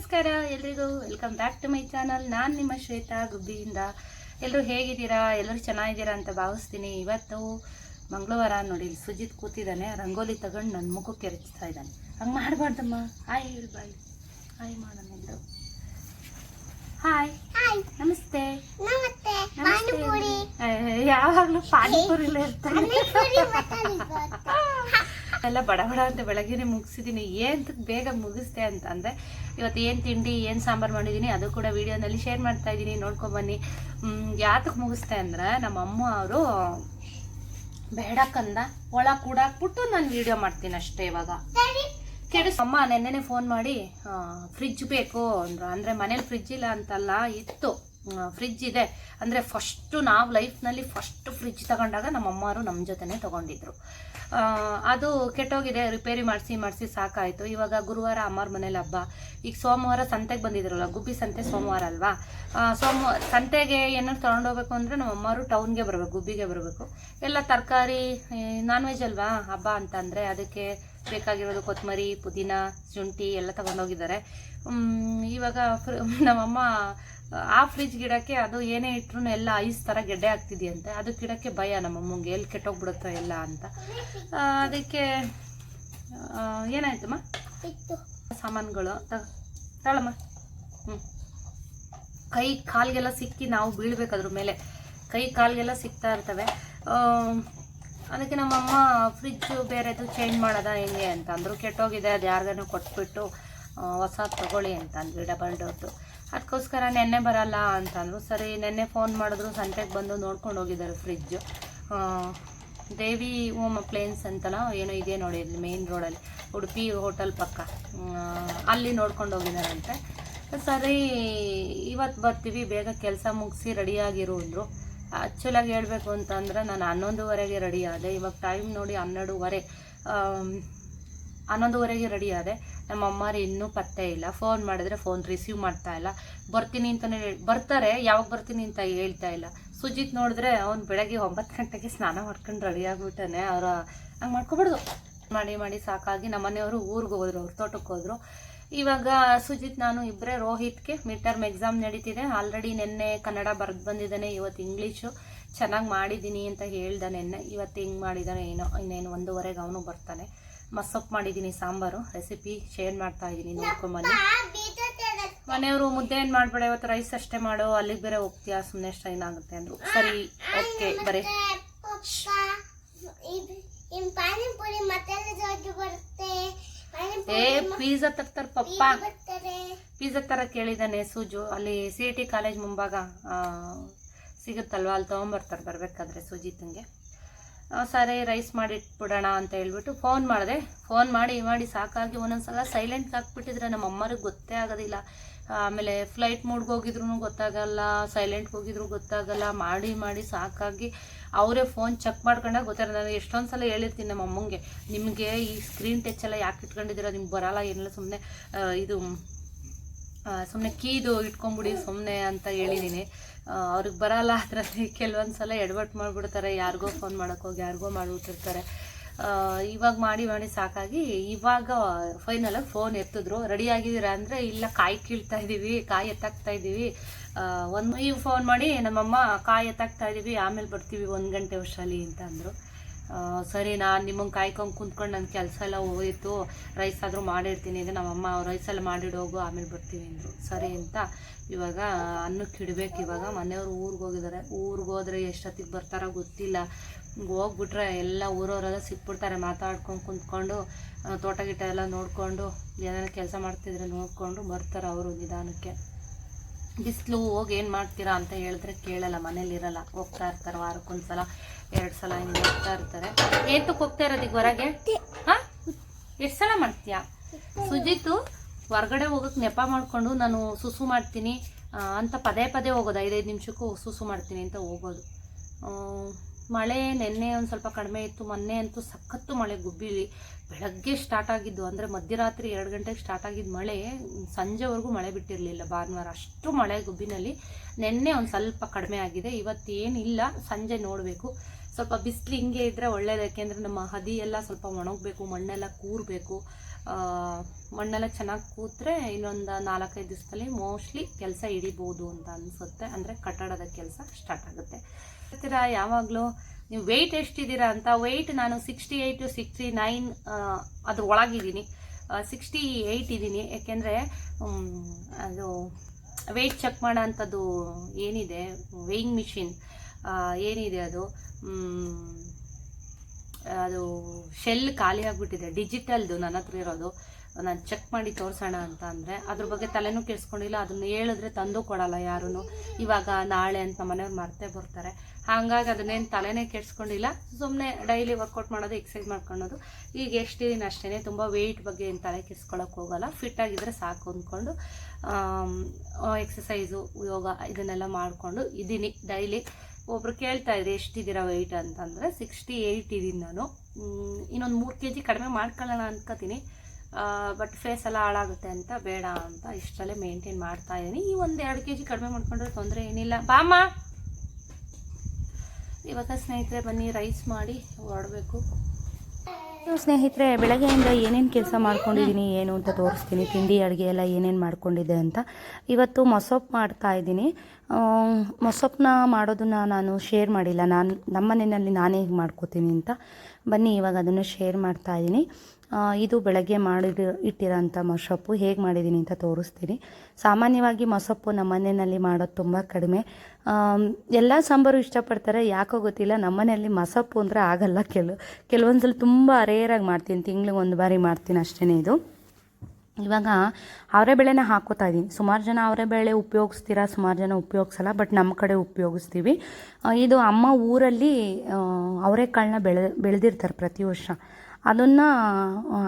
ನಮಸ್ಕಾರ ಎಲ್ರಿಗೂ. Welcome back to my channel ನಾನು ನಿಮ್ಮ ಶ್ವೇತಾ ಗುಬ್ಬಿಯಿಂದ. ಎಲ್ಲರೂ ಹೇಗಿದ್ದೀರಾ? ಎಲ್ಲರೂ ಚೆನ್ನಾಗಿದ್ದೀರಾ ಅಂತ ಭಾವಿಸ್ತೀನಿ. ಇವತ್ತು ಮಂಗಳವಾರ ನೋಡಿ ಇಲ್ಲಿ ಸುಜಿತ್ ಕೂತಿದ್ದಾನೆ. ರಂಗೋಲಿ ತಗೊಂಡು ನನ್ನ ಮುಖಕ್ಕೆ ಎರಚ್ತಾ ಇದ್ದಾನೆ. ಹಂಗೆ ಮಾಡಬಾರ್ದಮ್ಮ. ಹಾಯ್ ಹೇಳಿ ಬಾಯ್ ಹಾಯ್ ಮಾಡೋಣ ಎಲ್ಲರೂ ಹಾಯ್ ಹಾಯ್ ನಮಸ್ತೆ. ನಮಸ್ತೆ. ಯಾವಾಗಲೂ ಪಾನಿಪುರಿಲೇ ಇರ್ತಾನೆ. ಎಲ್ಲ ಬಡ ಬಡ ಅಂತ ಬೆಳಗ್ಗೆನೆ ಮುಗಿಸಿದ್ದೀನಿ ಏನು ಬೇಗ ಮುಗಿಸ್ದೆ ಅಂತ ಅಂದರೆ ಇವತ್ತು ಏನು ತಿಂಡಿ, ಏನು ಸಾಂಬಾರು ಮಾಡಿದ್ದೀನಿ ಅದು ಕೂಡ ವೀಡಿಯೋನಲ್ಲಿ ಶೇರ್ ಮಾಡ್ತಾ ಇದ್ದೀನಿ ನೋಡ್ಕೊಬನ್ನಿ ಯಾತಕ್ಕೆ ಮುಗಿಸ್ದೆ ಅಂದರೆ, ನಮ್ಮ ಅಮ್ಮ ಅವರು ಬೇಡ ಕಂದ, ಒಳ ಕೂಡಾಕ್ಬಿಟ್ಟು ನಾನು ವಿಡಿಯೋ ಮಾಡ್ತೀನಿ ಅಷ್ಟೇ ಇವಾಗ. ಕೆಡಿಸ್ ಅಮ್ಮ, ನೆನ್ನೆನೆ ಫೋನ್ ಮಾಡಿ ಫ್ರಿಜ್ ಬೇಕು ಅಂದ್ರು. ಅಂದರೆ ಮನೇಲಿ ಫ್ರಿಜ್ ಇಲ್ಲ ಅಂತಲ್ಲ, ಇತ್ತು. ಫ್ರಿಜ್ ಇದೆ. ಅಂದರೆ ಫಸ್ಟು ನಾವು ಲೈಫ್ನಲ್ಲಿ ಫಸ್ಟ್ ಫ್ರಿಜ್ ತಗೊಂಡಾಗ ನಮ್ಮ ಅಮ್ಮವರು ನಮ್ಮ ಜೊತೆನೇ ತೊಗೊಂಡಿದ್ರು. ಅದು ಕೆಟ್ಟೋಗಿದೆ ರಿಪೇರಿ ಮಾಡಿಸಿ ಮಾಡಿಸಿ ಸಾಕಾಯಿತು. ಇವಾಗ ಗುರುವಾರ ಅಮ್ಮರ ಮನೇಲಿ ಹಬ್ಬ. ಈಗ ಸೋಮವಾರ ಸಂತೆಗೆ ಬಂದಿದ್ರಲ್ಲ, ಗುಬ್ಬಿ ಸಂತೆ ಸೋಮವಾರ ಅಲ್ವಾ? ಸೋಮವಾರ ಸಂತೆಗೆ ಏನಾದ್ರು ತೊಗೊಂಡೋಗ್ಬೇಕು ಅಂದರೆ ನಮ್ಮ ಅಮ್ಮರು ಟೌನ್ಗೆ ಬರಬೇಕು, ಗುಬ್ಬಿಗೆ ಬರಬೇಕು. ಎಲ್ಲ ತರಕಾರಿ ನಾನ್ ವೆಜ್ ಅಲ್ವಾ ಹಬ್ಬ ಅಂತಂದರೆ ಅದಕ್ಕೆ ಬೇಕಾಗಿರೋದು ಕೊತ್ತಂಬರಿ ಪುದೀನ, ಶುಂಠಿ ಎಲ್ಲ ತಗೊಂಡೋಗಿದ್ದಾರೆ ಇವಾಗ ನಮ್ಮಮ್ಮ ಆ ಫ್ರಿಜ್ ಗಿಡಕ್ಕೆ ಅದು ಏನೇ ಇಟ್ರು ಎಲ್ಲ ಐಸ್ ಥರ ಗೆಡ್ಡೆ ಆಗ್ತಿದೆಯಂತೆ. ಅದು ಗಿಡಕ್ಕೆ ಭಯ ನಮ್ಮಮ್ಮಂಗೆ ಎಲ್ಲಿ ಕೆಟ್ಟೋಗ್ಬಿಡುತ್ತೋ ಎಲ್ಲ ಅಂತ. ಅದಕ್ಕೆ ಏನಾಯ್ತಮ್ಮ? ಸಾಮಾನುಗಳು. ತಳಮ್ಮ. ಹ್ಞೂ ಕೈ ಕಾಲ್ಗೆಲ್ಲ ಸಿಕ್ಕಿ ನಾವು ಬೀಳ್ಬೇಕು ಅದ್ರ ಮೇಲೆ. ಕೈ ಕಾಲ್ಗೆಲ್ಲ ಸಿಗ್ತಾ ಇರ್ತವೆ. ಅದಕ್ಕೆ ನಮ್ಮಮ್ಮ ಫ್ರಿಜ್ಜು ಬೇರೆದು ಚೇಂಜ್ ಮಾಡೋದ ಹೆಂಗೆ ಅಂತ ಅಂದರು. ಕೆಟ್ಟೋಗಿದೆ ಅದು ಯಾರಿಗೂ ಕೊಟ್ಬಿಟ್ಟು ಹೊಸ ತಗೊಳ್ಳಿ ಅಂತ ಅಂದ್ವಿ ಡಬಲ್ ಡೋರ್ದು ಅದಕ್ಕೋಸ್ಕರ ನೆನ್ನೆ ಬರಲ್ಲ ಅಂತಂದರು. ಸರಿ, ನೆನ್ನೆ ಫೋನ್ ಮಾಡಿದ್ರು, ಸಂತೆಗೆ ಬಂದು ನೋಡ್ಕೊಂಡು ಹೋಗಿದ್ದಾರೆ ಫ್ರಿಜ್ಜು ದೇವಿ ಓಮ್ ಅಪ್ಲೈನ್ಸ್ ಅಂತಲ್ಲ, ಏನೋ ಇದೆ ನೋಡಿ ಇಲ್ಲಿ ಮೇನ್ ರೋಡಲ್ಲಿ ಉಡುಪಿ ಹೋಟೆಲ್ ಪಕ್ಕ. ಅಲ್ಲಿ ನೋಡ್ಕೊಂಡು ಹೋಗಿದ್ದಾರಂತೆ. ಸರಿ ಇವತ್ತು ಬರ್ತೀವಿ, ಬೇಗ ಕೆಲಸ ಮುಗಿಸಿ ರೆಡಿಯಾಗಿರು ಅಂದರು. ಆ್ಯಕ್ಚುಲಾಗಿ ಹೇಳಬೇಕು ಅಂತಂದ್ರೆ, ನಾನು ಹನ್ನೊಂದುವರೆಗೆ ರೆಡಿ ಆದೆ. ಇವಾಗ ಟೈಮ್ ನೋಡಿ ಹನ್ನೆರಡುವರೆ. ಹನ್ನೊಂದುವರೆಗೆ ರೆಡಿ ಆದೆ. ನಮ್ಮ ಅಮ್ಮಾರು ಇನ್ನೂ ಪತ್ತೆ ಇಲ್ಲ. ಫೋನ್ ಮಾಡಿದ್ರೆ ಫೋನ್ ರಿಸೀವ್ ಮಾಡ್ತಾ ಇಲ್ಲ. ಬರ್ತೀನಿ ಅಂತಲೇ ಬರ್ತಾರೆ, ಯಾವಾಗ ಬರ್ತೀನಿ ಅಂತ ಹೇಳ್ತಾ ಇಲ್ಲ. ಸುಜಿತ್ ನೋಡಿದ್ರೆ ಅವ್ನು ಬೆಳಗ್ಗೆ ಒಂಬತ್ತು ಗಂಟೆಗೆ ಸ್ನಾನ ಮಾಡ್ಕೊಂಡು ರೆಡಿ ಆಗಿಬಿಟ್ಟಾನೆ. ಅವ್ರ, ಹಂಗೆ ಮಾಡ್ಕೊಬಾರ್ದು. ಮಾಡಿ ಮಾಡಿ ಸಾಕಾಗಿ ನಮ್ಮ ಮನೆಯವರು ಊರಿಗೆ ಹೋದ್ರು, ಅವ್ರ ತೋಟಕ್ಕೆ ಹೋದ್ರು. ಇವಾಗ ಸುಜಿತ್, ನಾನು ಇಬ್ಬರೇ ರೋಹಿತ್ಗೆ ಮಿಡ್ ಟರ್ಮ್ ಎಕ್ಸಾಮ್ ನಡೀತಿದೆ. ಆಲ್ರೆಡಿ ನಿನ್ನೆ ಕನ್ನಡ ಬರೆದು ಬಂದಿದ್ದಾನೆ, ಇವತ್ತು ಇಂಗ್ಲೀಷು ಚೆನ್ನಾಗಿ ಮಾಡಿದ್ದೀನಿ ಅಂತ ಹೇಳ್ದ ನಿನ್ನೆ. ಇವತ್ತು ಹಿಂಗೆ ಮಾಡಿದ್ದಾನೆ ಏನೋ, ಇನ್ನೇನು ಒಂದೂವರೆಗೆ ಅವನು ಬರ್ತಾನೆ. ಮಸ್ಸೊಪ್ಪು ಮಾಡಿದ್ದೀನಿ ಸಾಂಬಾರು ರೆಸಿಪಿ ಶೇರ್ ಮಾಡ್ತಾ ಇದ್ದೀನಿ ನೋಡ್ಕೊಂಬಲ್ಲಿ ಮನೆಯವರು ಮುದ್ದೆ ಏನು ಮಾಡಬೇಡ ಇವತ್ತು ರೈಸ್ ಅಷ್ಟೇ ಮಾಡು ಅಲ್ಲಿಗೆ ಬೇರೆ ಹೋಗ್ತೀಯಾ? ಸುಮ್ಮನೆ ಸ್ಟ್ರೈನ್ ಆಗುತ್ತೆ ಅಂದರು. ಸರಿ ಓಕೆ ಬರೀ. ಏ ಪಿಜ್ಜಾ ತರ್ತಾರೆ ಪಪ್ಪ. ಪಿಜ್ಜಾ ತರ ಕೇಳಿದ್ದಾನೆ ಸೂಜು. ಅಲ್ಲಿ ಸಿ ಟಿ ಕಾಲೇಜ್ ಮುಂಭಾಗ ಸಿಗುತ್ತಲ್ವಾ? ಅಲ್ಲಿ ತೊಗೊಂಬರ್ತಾರೆ ಬರಬೇಕಾದ್ರೆ ಸುಜಿತಂಗೆ ಸರಿ ರೈಸ್ ಮಾಡಿಟ್ಬಿಡೋಣ ಅಂತ ಹೇಳ್ಬಿಟ್ಟು ಫೋನ್ ಮಾಡಿದೆ. ಫೋನ್ ಮಾಡಿ ಮಾಡಿ ಸಾಕಾಗಿ ಒಂದೊಂದ್ಸಲ ಸೈಲೆಂಟ್ಗೆ ಹಾಕ್ಬಿಟ್ಟಿದ್ರೆ ನಮ್ಮ ಅಮ್ಮರಿಗೆ ಗೊತ್ತೇ ಆಗೋದಿಲ್ಲ. ಆಮೇಲೆ ಫ್ಲೈಟ್ ಮೂಡ್ಗೆ ಹೋಗಿದ್ರು ಗೊತ್ತಾಗಲ್ಲ ಸೈಲೆಂಟ್ಗೆ ಹೋಗಿದ್ರು ಗೊತ್ತಾಗಲ್ಲ. ಮಾಡಿ ಮಾಡಿ ಸಾಕಾಗಿ ಅವರೇ ಫೋನ್ ಚೆಕ್ ಮಾಡ್ಕೊಂಡಾಗ ಗೊತ್ತಾರೆ ನಾನು ಎಷ್ಟೊಂದು ಸಲ ಹೇಳಿರ್ತೀನಿ ನಮ್ಮ ಅಮ್ಮಂಗೆ, ನಿಮಗೆ ಈ ಸ್ಕ್ರೀನ್ ಟಚ್ ಎಲ್ಲ ಯಾಕೆ ಇಟ್ಕೊಂಡಿದ್ದೀರಾ? ನಿಮ್ಗೆ ಬರಲ್ಲ, ಏನಿಲ್ಲ ಸುಮ್ಮನೆ ಇದು ಸುಮ್ಮನೆ ಕೀದು ಇಟ್ಕೊಂಬಿಡಿ ಸುಮ್ಮನೆ ಅಂತ ಹೇಳಿದ್ದೀನಿ. ಅವ್ರಿಗೆ ಬರಲ್ಲ ಅದರಲ್ಲಿ ಕೆಲವೊಂದು ಸಲ ಎಡವಟ್ಟು ಮಾಡಿಬಿಡ್ತಾರೆ, ಯಾರಿಗೋ ಫೋನ್ ಮಾಡೋಕೆ ಹೋಗಿ ಯಾರಿಗೋ ಮಾಡಿಬಿಟ್ಟಿರ್ತಾರೆ. ಇವಾಗ ಮಾಡಿ ಮಾಡಿ ಸಾಕಾಗಿ ಇವಾಗ ಫೈನಲಾಗಿ ಫೋನ್ ಎತ್ತಿದ್ರು. ರೆಡಿ ಆಗಿದ್ದೀರಾ ಅಂದರೆ ಇಲ್ಲ, ಕಾಯಿ ಕೀಳ್ತಾ ಇದ್ದೀವಿ ಕಾಯಿ ಎತ್ತಾಕ್ತಾ ಇದ್ದೀವಿ ಒಂದು ಈಗ ಫೋನ್ ಮಾಡಿ, ನಮ್ಮಮ್ಮ ಕಾಯಿ ಎತ್ತಾಕ್ತಾ ಇದ್ದೀವಿ ಆಮೇಲೆ ಬರ್ತೀವಿ ಒಂದು ಗಂಟೆ ವರ್ಷಲ್ಲಿ ಅಂತ ಅಂದರು. ಸರಿ, ನಾನು ನಿಮ್ಮಂಗೆ ಕಾಯ್ಕೊಂಡು ಕುಂತ್ಕೊಂಡು ನನ್ನ ಕೆಲಸ ಎಲ್ಲ ಹೋಯಿತು ರೈಸ್ ಆದರೂ ಮಾಡಿರ್ತೀನಿ ಅಂದರೆ ನಮ್ಮಮ್ಮ ರೈಸ್ ಎಲ್ಲ ಮಾಡಿಡೋಗು, ಆಮೇಲೆ ಬರ್ತೀವಿ ಅಂದರು. ಸರಿ ಅಂತ ಇವಾಗ ಅನ್ನಕ್ಕೆ ಇಡಬೇಕು ಇವಾಗ. ಮನೆಯವರು ಊರಿಗೆ ಹೋಗಿದ್ದಾರೆ ಊರಿಗೆ ಹೋದ್ರೆ ಎಷ್ಟೊತ್ತಿಗೆ ಬರ್ತಾರೋ ಗೊತ್ತಿಲ್ಲ. ಹೋಗ್ಬಿಟ್ರೆ ಎಲ್ಲ ಊರವರೆಲ್ಲ ಸಿಕ್ಬಿಡ್ತಾರೆ. ಮಾತಾಡ್ಕೊಂಡು ಕುಂತ್ಕೊಂಡು ತೋಟ ಗಿಟ ಎಲ್ಲ ನೋಡಿಕೊಂಡು ಏನೇನು ಕೆಲಸ ಮಾಡ್ತಿದ್ರೆ ನೋಡಿಕೊಂಡು ಬರ್ತಾರೆ ಅವರು ನಿಧಾನಕ್ಕೆ. ಬಿಸಿಲು ಹೋಗಿ ಏನು ಮಾಡ್ತೀರಾ ಅಂತ ಹೇಳಿದ್ರೆ ಕೇಳಲ್ಲ ಮನೇಲಿ ಇರಲ್ಲ. ಹೋಗ್ತಾ ಇರ್ತಾರೆ ವಾರಕ್ಕೊಂದ್ಸಲ ಎರಡು ಸಲ ಹಿಂಗೆ ಹೋಗ್ತಾ ಇರ್ತಾರೆ. ಏತಕ್ಕೆ ಹೋಗ್ತಾ ಇರೋದು ಈಗ ಹೊರಗೆ? ಹಾಂ? ಎಷ್ಟು ಸಲ ಮಾಡ್ತೀಯಾ? ಸುಜಿತು? ಹೊರಗಡೆ ಹೋಗಕ್ಕೆ ನೆಪ ಮಾಡಿಕೊಂಡು ನಾನು ಸುಸು ಮಾಡ್ತೀನಿ ಅಂತ ಪದೇ ಪದೇ ಹೋಗೋದು, ಐದೈದು ನಿಮಿಷಕ್ಕೂ ಸುಸು ಮಾಡ್ತೀನಿ ಅಂತ ಹೋಗೋದು. ಮಳೆ ನಿನ್ನೆ ಒಂದು ಸ್ವಲ್ಪ ಕಡಿಮೆ ಇತ್ತು, ಮೊನ್ನೆ ಅಂತೂ ಸಖತ್ತು ಮಳೆ ಗುಬ್ಬಿಲಿ. ಬೆಳಗ್ಗೆ ಸ್ಟಾರ್ಟ್ ಆಗಿದ್ದು, ಅಂದರೆ ಮಧ್ಯರಾತ್ರಿ ಎರಡು ಗಂಟೆಗೆ ಸ್ಟಾರ್ಟ್ ಆಗಿದ್ದ ಮಳೆ, ಸಂಜೆವರೆಗೂ ಮಳೆ ಬಿಟ್ಟಿರಲಿಲ್ಲ ಭಾನುವಾರ. ಅಷ್ಟು ಮಳೆ ಗುಬ್ಬಿನಲ್ಲಿ. ನಿನ್ನೆ ಒಂದು ಸ್ವಲ್ಪ ಕಡಿಮೆ ಆಗಿದೆ ಇವತ್ತೇನಿಲ್ಲ ಸಂಜೆ ನೋಡಬೇಕು. ಸ್ವಲ್ಪ ಬಿಸಿಲು ಹಿಂಗೆ ಇದ್ದರೆ ಒಳ್ಳೇದು, ಯಾಕೆಂದರೆ ನಮ್ಮ ಹದಿ ಎಲ್ಲ ಸ್ವಲ್ಪ ಒಣಗಬೇಕು, ಮಣ್ಣೆಲ್ಲ ಕೂರಬೇಕು. ಮಣ್ಣೆಲ್ಲ ಚೆನ್ನಾಗಿ ಕೂತ್ರೆ ಇನ್ನೊಂದು ನಾಲ್ಕೈದು ದಿವಸದಲ್ಲಿ ಮೋಸ್ಟ್ಲಿ ಕೆಲಸ ಹಿಡಿಬೋದು ಅಂತ ಅನಿಸುತ್ತೆ. ಅಂದರೆ ಕಟ್ಟಡದ ಕೆಲಸ ಸ್ಟಾರ್ಟ್ ಆಗುತ್ತೆ. ಹತ್ತಿರ ಯಾವಾಗಲೂ ನೀವು ವೆಯ್ಟ್ ಎಷ್ಟಿದ್ದೀರಾ ಅಂತ ವೆಯ್ಟ್ ನಾನು ಸಿಕ್ಸ್ಟಿ ಏಯ್ಟು ಸಿಕ್ಸ್ಟಿ ನೈನ್ ಅದ್ರ ಒಳಗಿದ್ದೀನಿ. ಸಿಕ್ಸ್ಟಿ ಏಯ್ಟ್ ಇದ್ದೀನಿ. ಯಾಕೆಂದರೆ ಅದು ವೆಯ್ಟ್ ಚೆಕ್ ಮಾಡೋ ಅಂಥದ್ದು ಏನಿದೆ ವೇಯಿಂಗ್ ಮಿಷಿನ್ ಏನಿದೆ ಅದು? ಅದು ಶೆಲ್ ಖಾಲಿ ಆಗಿಬಿಟ್ಟಿದೆ. ಡಿಜಿಟಲ್ದು ನನ್ನ ಹತ್ರ ಇರೋದು. ನಾನು ಚೆಕ್ ಮಾಡಿ ತೋರಿಸೋಣ ಅಂತ ಅಂದರೆ ಅದ್ರ ಬಗ್ಗೆ ತಲೆನೂ ಕೆಡಿಸ್ಕೊಂಡಿಲ್ಲ ಅದನ್ನು ಹೇಳಿದ್ರೆ ತಂದು ಕೊಡಲ್ಲ ಯಾರೂ ಇವಾಗ ನಾಳೆ ಅಂತ ಮನೆಯವ್ರು ಮರ್ತೇ ಬರ್ತಾರೆ. ಹಾಗಾಗಿ ಅದನ್ನೇನು ತಲೆನೇ ಕೆಡಿಸ್ಕೊಂಡಿಲ್ಲ ಸುಮ್ಮನೆ ಡೈಲಿ ವರ್ಕೌಟ್ ಮಾಡೋದು ಎಕ್ಸಸೈಸ್ ಮಾಡ್ಕೊಳ್ಳೋದು. ಈಗ ದಿನ ಅಷ್ಟೇ ತುಂಬ ವೆಯ್ಟ್ ಬಗ್ಗೆ ಏನು ತಲೆ ಕೆಡಿಸ್ಕೊಳಕ್ಕೆ ಹೋಗಲ್ಲ. ಫಿಟ್ ಆಗಿದ್ರೆ ಸಾಕು ಅಂದ್ಕೊಂಡು ಎಕ್ಸಸೈಸು ಯೋಗ ಇದನ್ನೆಲ್ಲ ಮಾಡಿಕೊಂಡು ಇದ್ದೀನಿ ಡೈಲಿ ಒಬ್ರು ಕೇಳ್ತಾ ಇದ್ರು, ಎಷ್ಟಿದ್ದೀರಾ ವೆಯ್ಟ್ ಅಂತಂದರೆ ಸಿಕ್ಸ್ಟಿ ಏಯ್ಟ್ ಇದ್ದೀನಿ ನಾನು. ಇನ್ನೊಂದು ಮೂರು ಕೆ ಜಿ ಕಡಿಮೆ ಮಾಡ್ಕೊಳ್ಳೋಣ ಅನ್ಕೋತೀನಿ. ಬಟ್ ಫೇಸ್ ಎಲ್ಲ ಹಾಳಾಗುತ್ತೆ ಅಂತ, ಬೇಡ ಅಂತ ಇಷ್ಟರಲ್ಲೇ ಮೇಂಟೈನ್ ಮಾಡ್ತಾ ಇದ್ದೀನಿ. ಈ ಒಂದು ಎರಡು ಕೆ ಜಿ ಕಡಿಮೆ ಮಾಡ್ಕೊಂಡ್ರೆ ತೊಂದರೆ ಏನಿಲ್ಲ. ಬಾಮ್ಮ! ಇವಾಗ ಸ್ನೇಹಿತರೆ ಬನ್ನಿ ರೈಸ್ ಮಾಡಿ ಹೊರಡಬೇಕು ಸ್ನೇಹಿತರೆ, ಬೆಳಗ್ಗೆಯಿಂದ ಏನೇನು ಕೆಲಸ ಮಾಡ್ಕೊಂಡಿದ್ದೀನಿ ಏನು ಅಂತ ತೋರಿಸ್ತೀನಿ. ತಿಂಡಿ, ಅಡುಗೆ ಎಲ್ಲ ಏನೇನು ಮಾಡ್ಕೊಂಡಿದ್ದೆ ಅಂತ ಇವತ್ತು ಮೊಸೊಪ್ಪು ಮಾಡ್ತಾ ಇದ್ದೀನಿ. ಮೊಸೊಪ್ಪನ್ನ ಮಾಡೋದನ್ನ ನಾನು ಶೇರ್ ಮಾಡಿಲ್ಲ. ನಾನು, ನಮ್ಮನೆಯಲ್ಲಿ ನಾನೇ ಹೇಗೆ ಮಾಡ್ಕೋತೀನಿ ಅಂತ. ಬನ್ನಿ, ಇವಾಗ ಅದನ್ನು ಶೇರ್ ಮಾಡ್ತಾ ಇದ್ದೀನಿ. ಇದು ಬೆಳಗ್ಗೆ ಮಾಡಿದ ಇಟ್ಟಿರೋಂಥ ಮೊಸಪ್ಪು. ಹೇಗೆ ಮಾಡಿದ್ದೀನಿ ಅಂತ ತೋರಿಸ್ತೀನಿ. ಸಾಮಾನ್ಯವಾಗಿ ಮೊಸೊಪ್ಪು ನಮ್ಮ ಮನೆಯಲ್ಲಿ ಮಾಡೋದು ತುಂಬ ಕಡಿಮೆ. ಎಲ್ಲ ಸಾಂಬಾರು ಇಷ್ಟಪಡ್ತಾರೆ. ಯಾಕೋ ಗೊತ್ತಿಲ್ಲ, ನಮ್ಮ ಮನೆಯಲ್ಲಿ ಮಸೊಪ್ಪು ಅಂದರೆ ಆಗಲ್ಲ. ಕೆಲವು ಕೆಲವೊಂದು ಸಲ ತುಂಬ ರೇರಾಗಿ ಮಾಡ್ತೀನಿ. ತಿಂಗ್ಳಿಗೆ ಒಂದು ಬಾರಿ ಮಾಡ್ತೀನಿ ಅಷ್ಟೇ ಇದು. ಇವಾಗ ಅವರೇ ಬೇಳೆನ ಹಾಕೋತಾ ಇದ್ದೀನಿ ಸುಮಾರು ಜನ ಅವರೇ ಬೆಳೆ ಉಪಯೋಗಿಸ್ತೀರಾ, ಸುಮಾರು ಜನ ಉಪಯೋಗಿಸಲ್ಲ, ಬಟ್ ನಮ್ಮ ಕಡೆ ಉಪಯೋಗಿಸ್ತೀವಿ. ಇದು ಅಮ್ಮ ಊರಲ್ಲಿ ಅವರೆಕಾಳನ್ನ ಬೆಳೆ, ಬೆಳೆದಿರ್ತಾರೆ ಪ್ರತಿ ವರ್ಷ. ಅದನ್ನು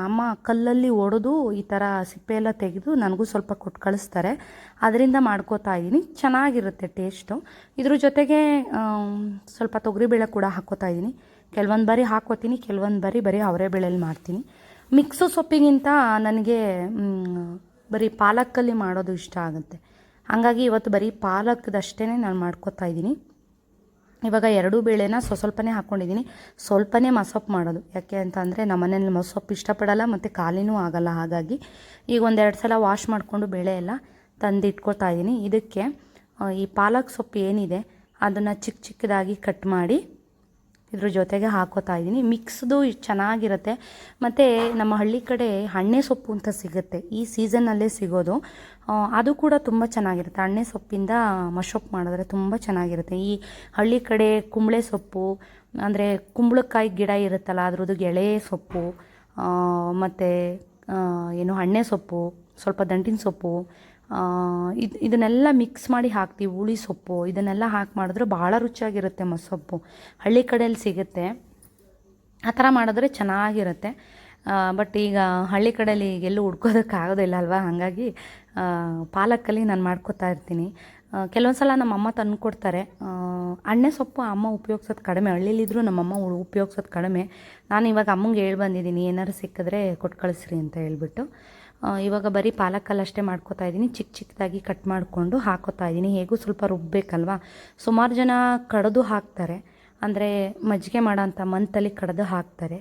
ಅಮ್ಮ ಕಲ್ಲಲ್ಲಿ ಒಡೆದು ಈ ಥರ ಸಿಪ್ಪೆ ಎಲ್ಲ ತೆಗೆದು ನನಗೂ ಸ್ವಲ್ಪ ಕೊಟ್ಟು ಕಳಿಸ್ತಾರೆ. ಅದರಿಂದ ಮಾಡ್ಕೋತಾ ಇದ್ದೀನಿ ಚೆನ್ನಾಗಿರುತ್ತೆ ಟೇಸ್ಟು. ಇದ್ರ ಜೊತೆಗೆ ಸ್ವಲ್ಪ ತೊಗರಿಬೇಳೆ ಕೂಡ ಹಾಕೋತಾ ಇದ್ದೀನಿ ಕೆಲವೊಂದು ಬಾರಿ ಹಾಕೋತೀನಿ, ಕೆಲವೊಂದು ಬಾರಿ ಬರೀ ಅವರೇ ಬೇಳೆಲಿ ಮಾಡ್ತೀನಿ. ಮಿಕ್ಸು ಸೊಪ್ಪಿಗಿಂತ ನನಗೆ ಬರೀ ಪಾಲಕ್ಕಲ್ಲಿ ಮಾಡೋದು ಇಷ್ಟ ಆಗುತ್ತೆ. ಹಾಗಾಗಿ ಇವತ್ತು ಬರೀ ಪಾಲಕ್ದಷ್ಟೇ ನಾನು ಮಾಡ್ಕೋತಾ ಇದ್ದೀನಿ ಇವಾಗ ಎರಡೂ ಬೇಳೆನ ಸ್ವ ಸ್ವಲ್ಪನೇ ಹಾಕ್ಕೊಂಡಿದ್ದೀನಿ ಸ್ವಲ್ಪನೇ ಮಸೊಪ್ಪು ಮಾಡೋದು. ಯಾಕೆ ಅಂತ ಅಂದರೆ ನಮ್ಮ ಮನೇಲಿ ಮಸೊಪ್ಪು ಇಷ್ಟಪಡಲ್ಲ ಮತ್ತು ಖಾಲಿನೂ ಆಗಲ್ಲ. ಹಾಗಾಗಿ ಈಗ ಒಂದೆರಡು ಸಲ ವಾಶ್ ಮಾಡಿಕೊಂಡು ಬೇಳೆ ಎಲ್ಲ ತಂದು ಇಟ್ಕೊತಾ ಇದ್ದೀನಿ. ಇದಕ್ಕೆ ಈ ಪಾಲಕ್ ಸೊಪ್ಪು ಏನಿದೆ, ಅದನ್ನು ಚಿಕ್ಕ ಚಿಕ್ಕದಾಗಿ ಕಟ್ ಮಾಡಿ ಇದ್ರ ಜೊತೆಗೆ ಹಾಕೋತಾ ಇದ್ದೀನಿ. ಮಿಕ್ಸ್ದು ಚೆನ್ನಾಗಿರುತ್ತೆ. ಮತ್ತು ನಮ್ಮ ಹಳ್ಳಿ ಕಡೆ ಹಣ್ಣೆ ಸೊಪ್ಪು ಅಂತ ಸಿಗುತ್ತೆ. ಈ ಸೀಸನ್ನಲ್ಲೇ ಸಿಗೋದು. ಅದು ಕೂಡ ತುಂಬ ಚೆನ್ನಾಗಿರುತ್ತೆ. ಹಣ್ಣೆ ಸೊಪ್ಪಿಂದ ಮಶೊಪ್ಪು ಮಾಡಿದ್ರೆ ತುಂಬ ಚೆನ್ನಾಗಿರುತ್ತೆ. ಈ ಹಳ್ಳಿ ಕಡೆ ಕುಂಬಳೆ ಸೊಪ್ಪು, ಅಂದರೆ ಕುಂಬಳಕಾಯಿ ಗಿಡ ಇರುತ್ತಲ್ಲ, ಅದ್ರದ್ದು ಗೆಳೆ ಸೊಪ್ಪು ಮತ್ತು ಏನು ಹಣ್ಣೆ ಸೊಪ್ಪು, ಸ್ವಲ್ಪ ದಂಟಿನ ಸೊಪ್ಪು ಇದು, ಇದನ್ನೆಲ್ಲ ಮಿಕ್ಸ್ ಮಾಡಿ ಹಾಕ್ತೀವಿ. ಹುಳಿ ಸೊಪ್ಪು. ಇದನ್ನೆಲ್ಲ ಹಾಕಿ ಮಾಡಿದ್ರೆ ಭಾಳ ರುಚಿಯಾಗಿರುತ್ತೆ ಮಸೊಪ್ಪು. ಹಳ್ಳಿ ಕಡೆಯಲ್ಲಿ ಸಿಗುತ್ತೆ. ಆ ಥರ ಮಾಡಿದ್ರೆ ಚೆನ್ನಾಗಿರುತ್ತೆ. ಬಟ್ ಈಗ ಹಳ್ಳಿ ಕಡೆಯಲ್ಲಿ ಎಲ್ಲೂ ಹುಡ್ಕೋದಕ್ಕಾಗೋದಿಲ್ಲ ಅಲ್ವಾ? ಹಾಗಾಗಿ ಪಾಲಕಲ್ಲಿ ನಾನು ಮಾಡ್ಕೋತಾ ಇರ್ತೀನಿ. ಕೆಲವೊಂದು ಸಲ ನಮ್ಮ ಅಮ್ಮ ತಂದು ಕೊಡ್ತಾರೆ. ಅಣ್ಣೆ ಸೊಪ್ಪು ಅಮ್ಮ ಉಪಯೋಗ್ಸೋದು ಕಡಿಮೆ. ಹಳ್ಳಿಲಿದ್ದರೂ ನಮ್ಮಮ್ಮ ಉಪಯೋಗ್ಸೋದು ಕಡಿಮೆ. ನಾನು ಇವಾಗ ಅಮ್ಮಂಗೆ ಹೇಳಿ ಬಂದಿದ್ದೀನಿ ಏನಾರು ಸಿಕ್ಕಿದ್ರೆ ಕೊಟ್ಟು ಕಳಿಸ್ರಿ ಅಂತ ಹೇಳ್ಬಿಟ್ಟು. ಇವಾಗ ಬರೀ ಪಾಲಕಲ್ಲಷ್ಟೇ ಮಾಡ್ಕೋತಾ ಇದ್ದೀನಿ. ಚಿಕ್ಕ ಚಿಕ್ಕದಾಗಿ ಕಟ್ ಮಾಡಿಕೊಂಡು ಹಾಕೋತಾ ಇದ್ದೀನಿ. ಹೇಗೂ ಸ್ವಲ್ಪ ರುಬ್ಬಬೇಕಲ್ವಾ ಸುಮಾರು ಜನ ಕಡಿದು ಹಾಕ್ತಾರೆ. ಅಂದರೆ ಮಜ್ಜಿಗೆ ಮಾಡೋಂಥ ಮಂತಲ್ಲಿ ಕಡ್ದು ಹಾಕ್ತಾರೆ.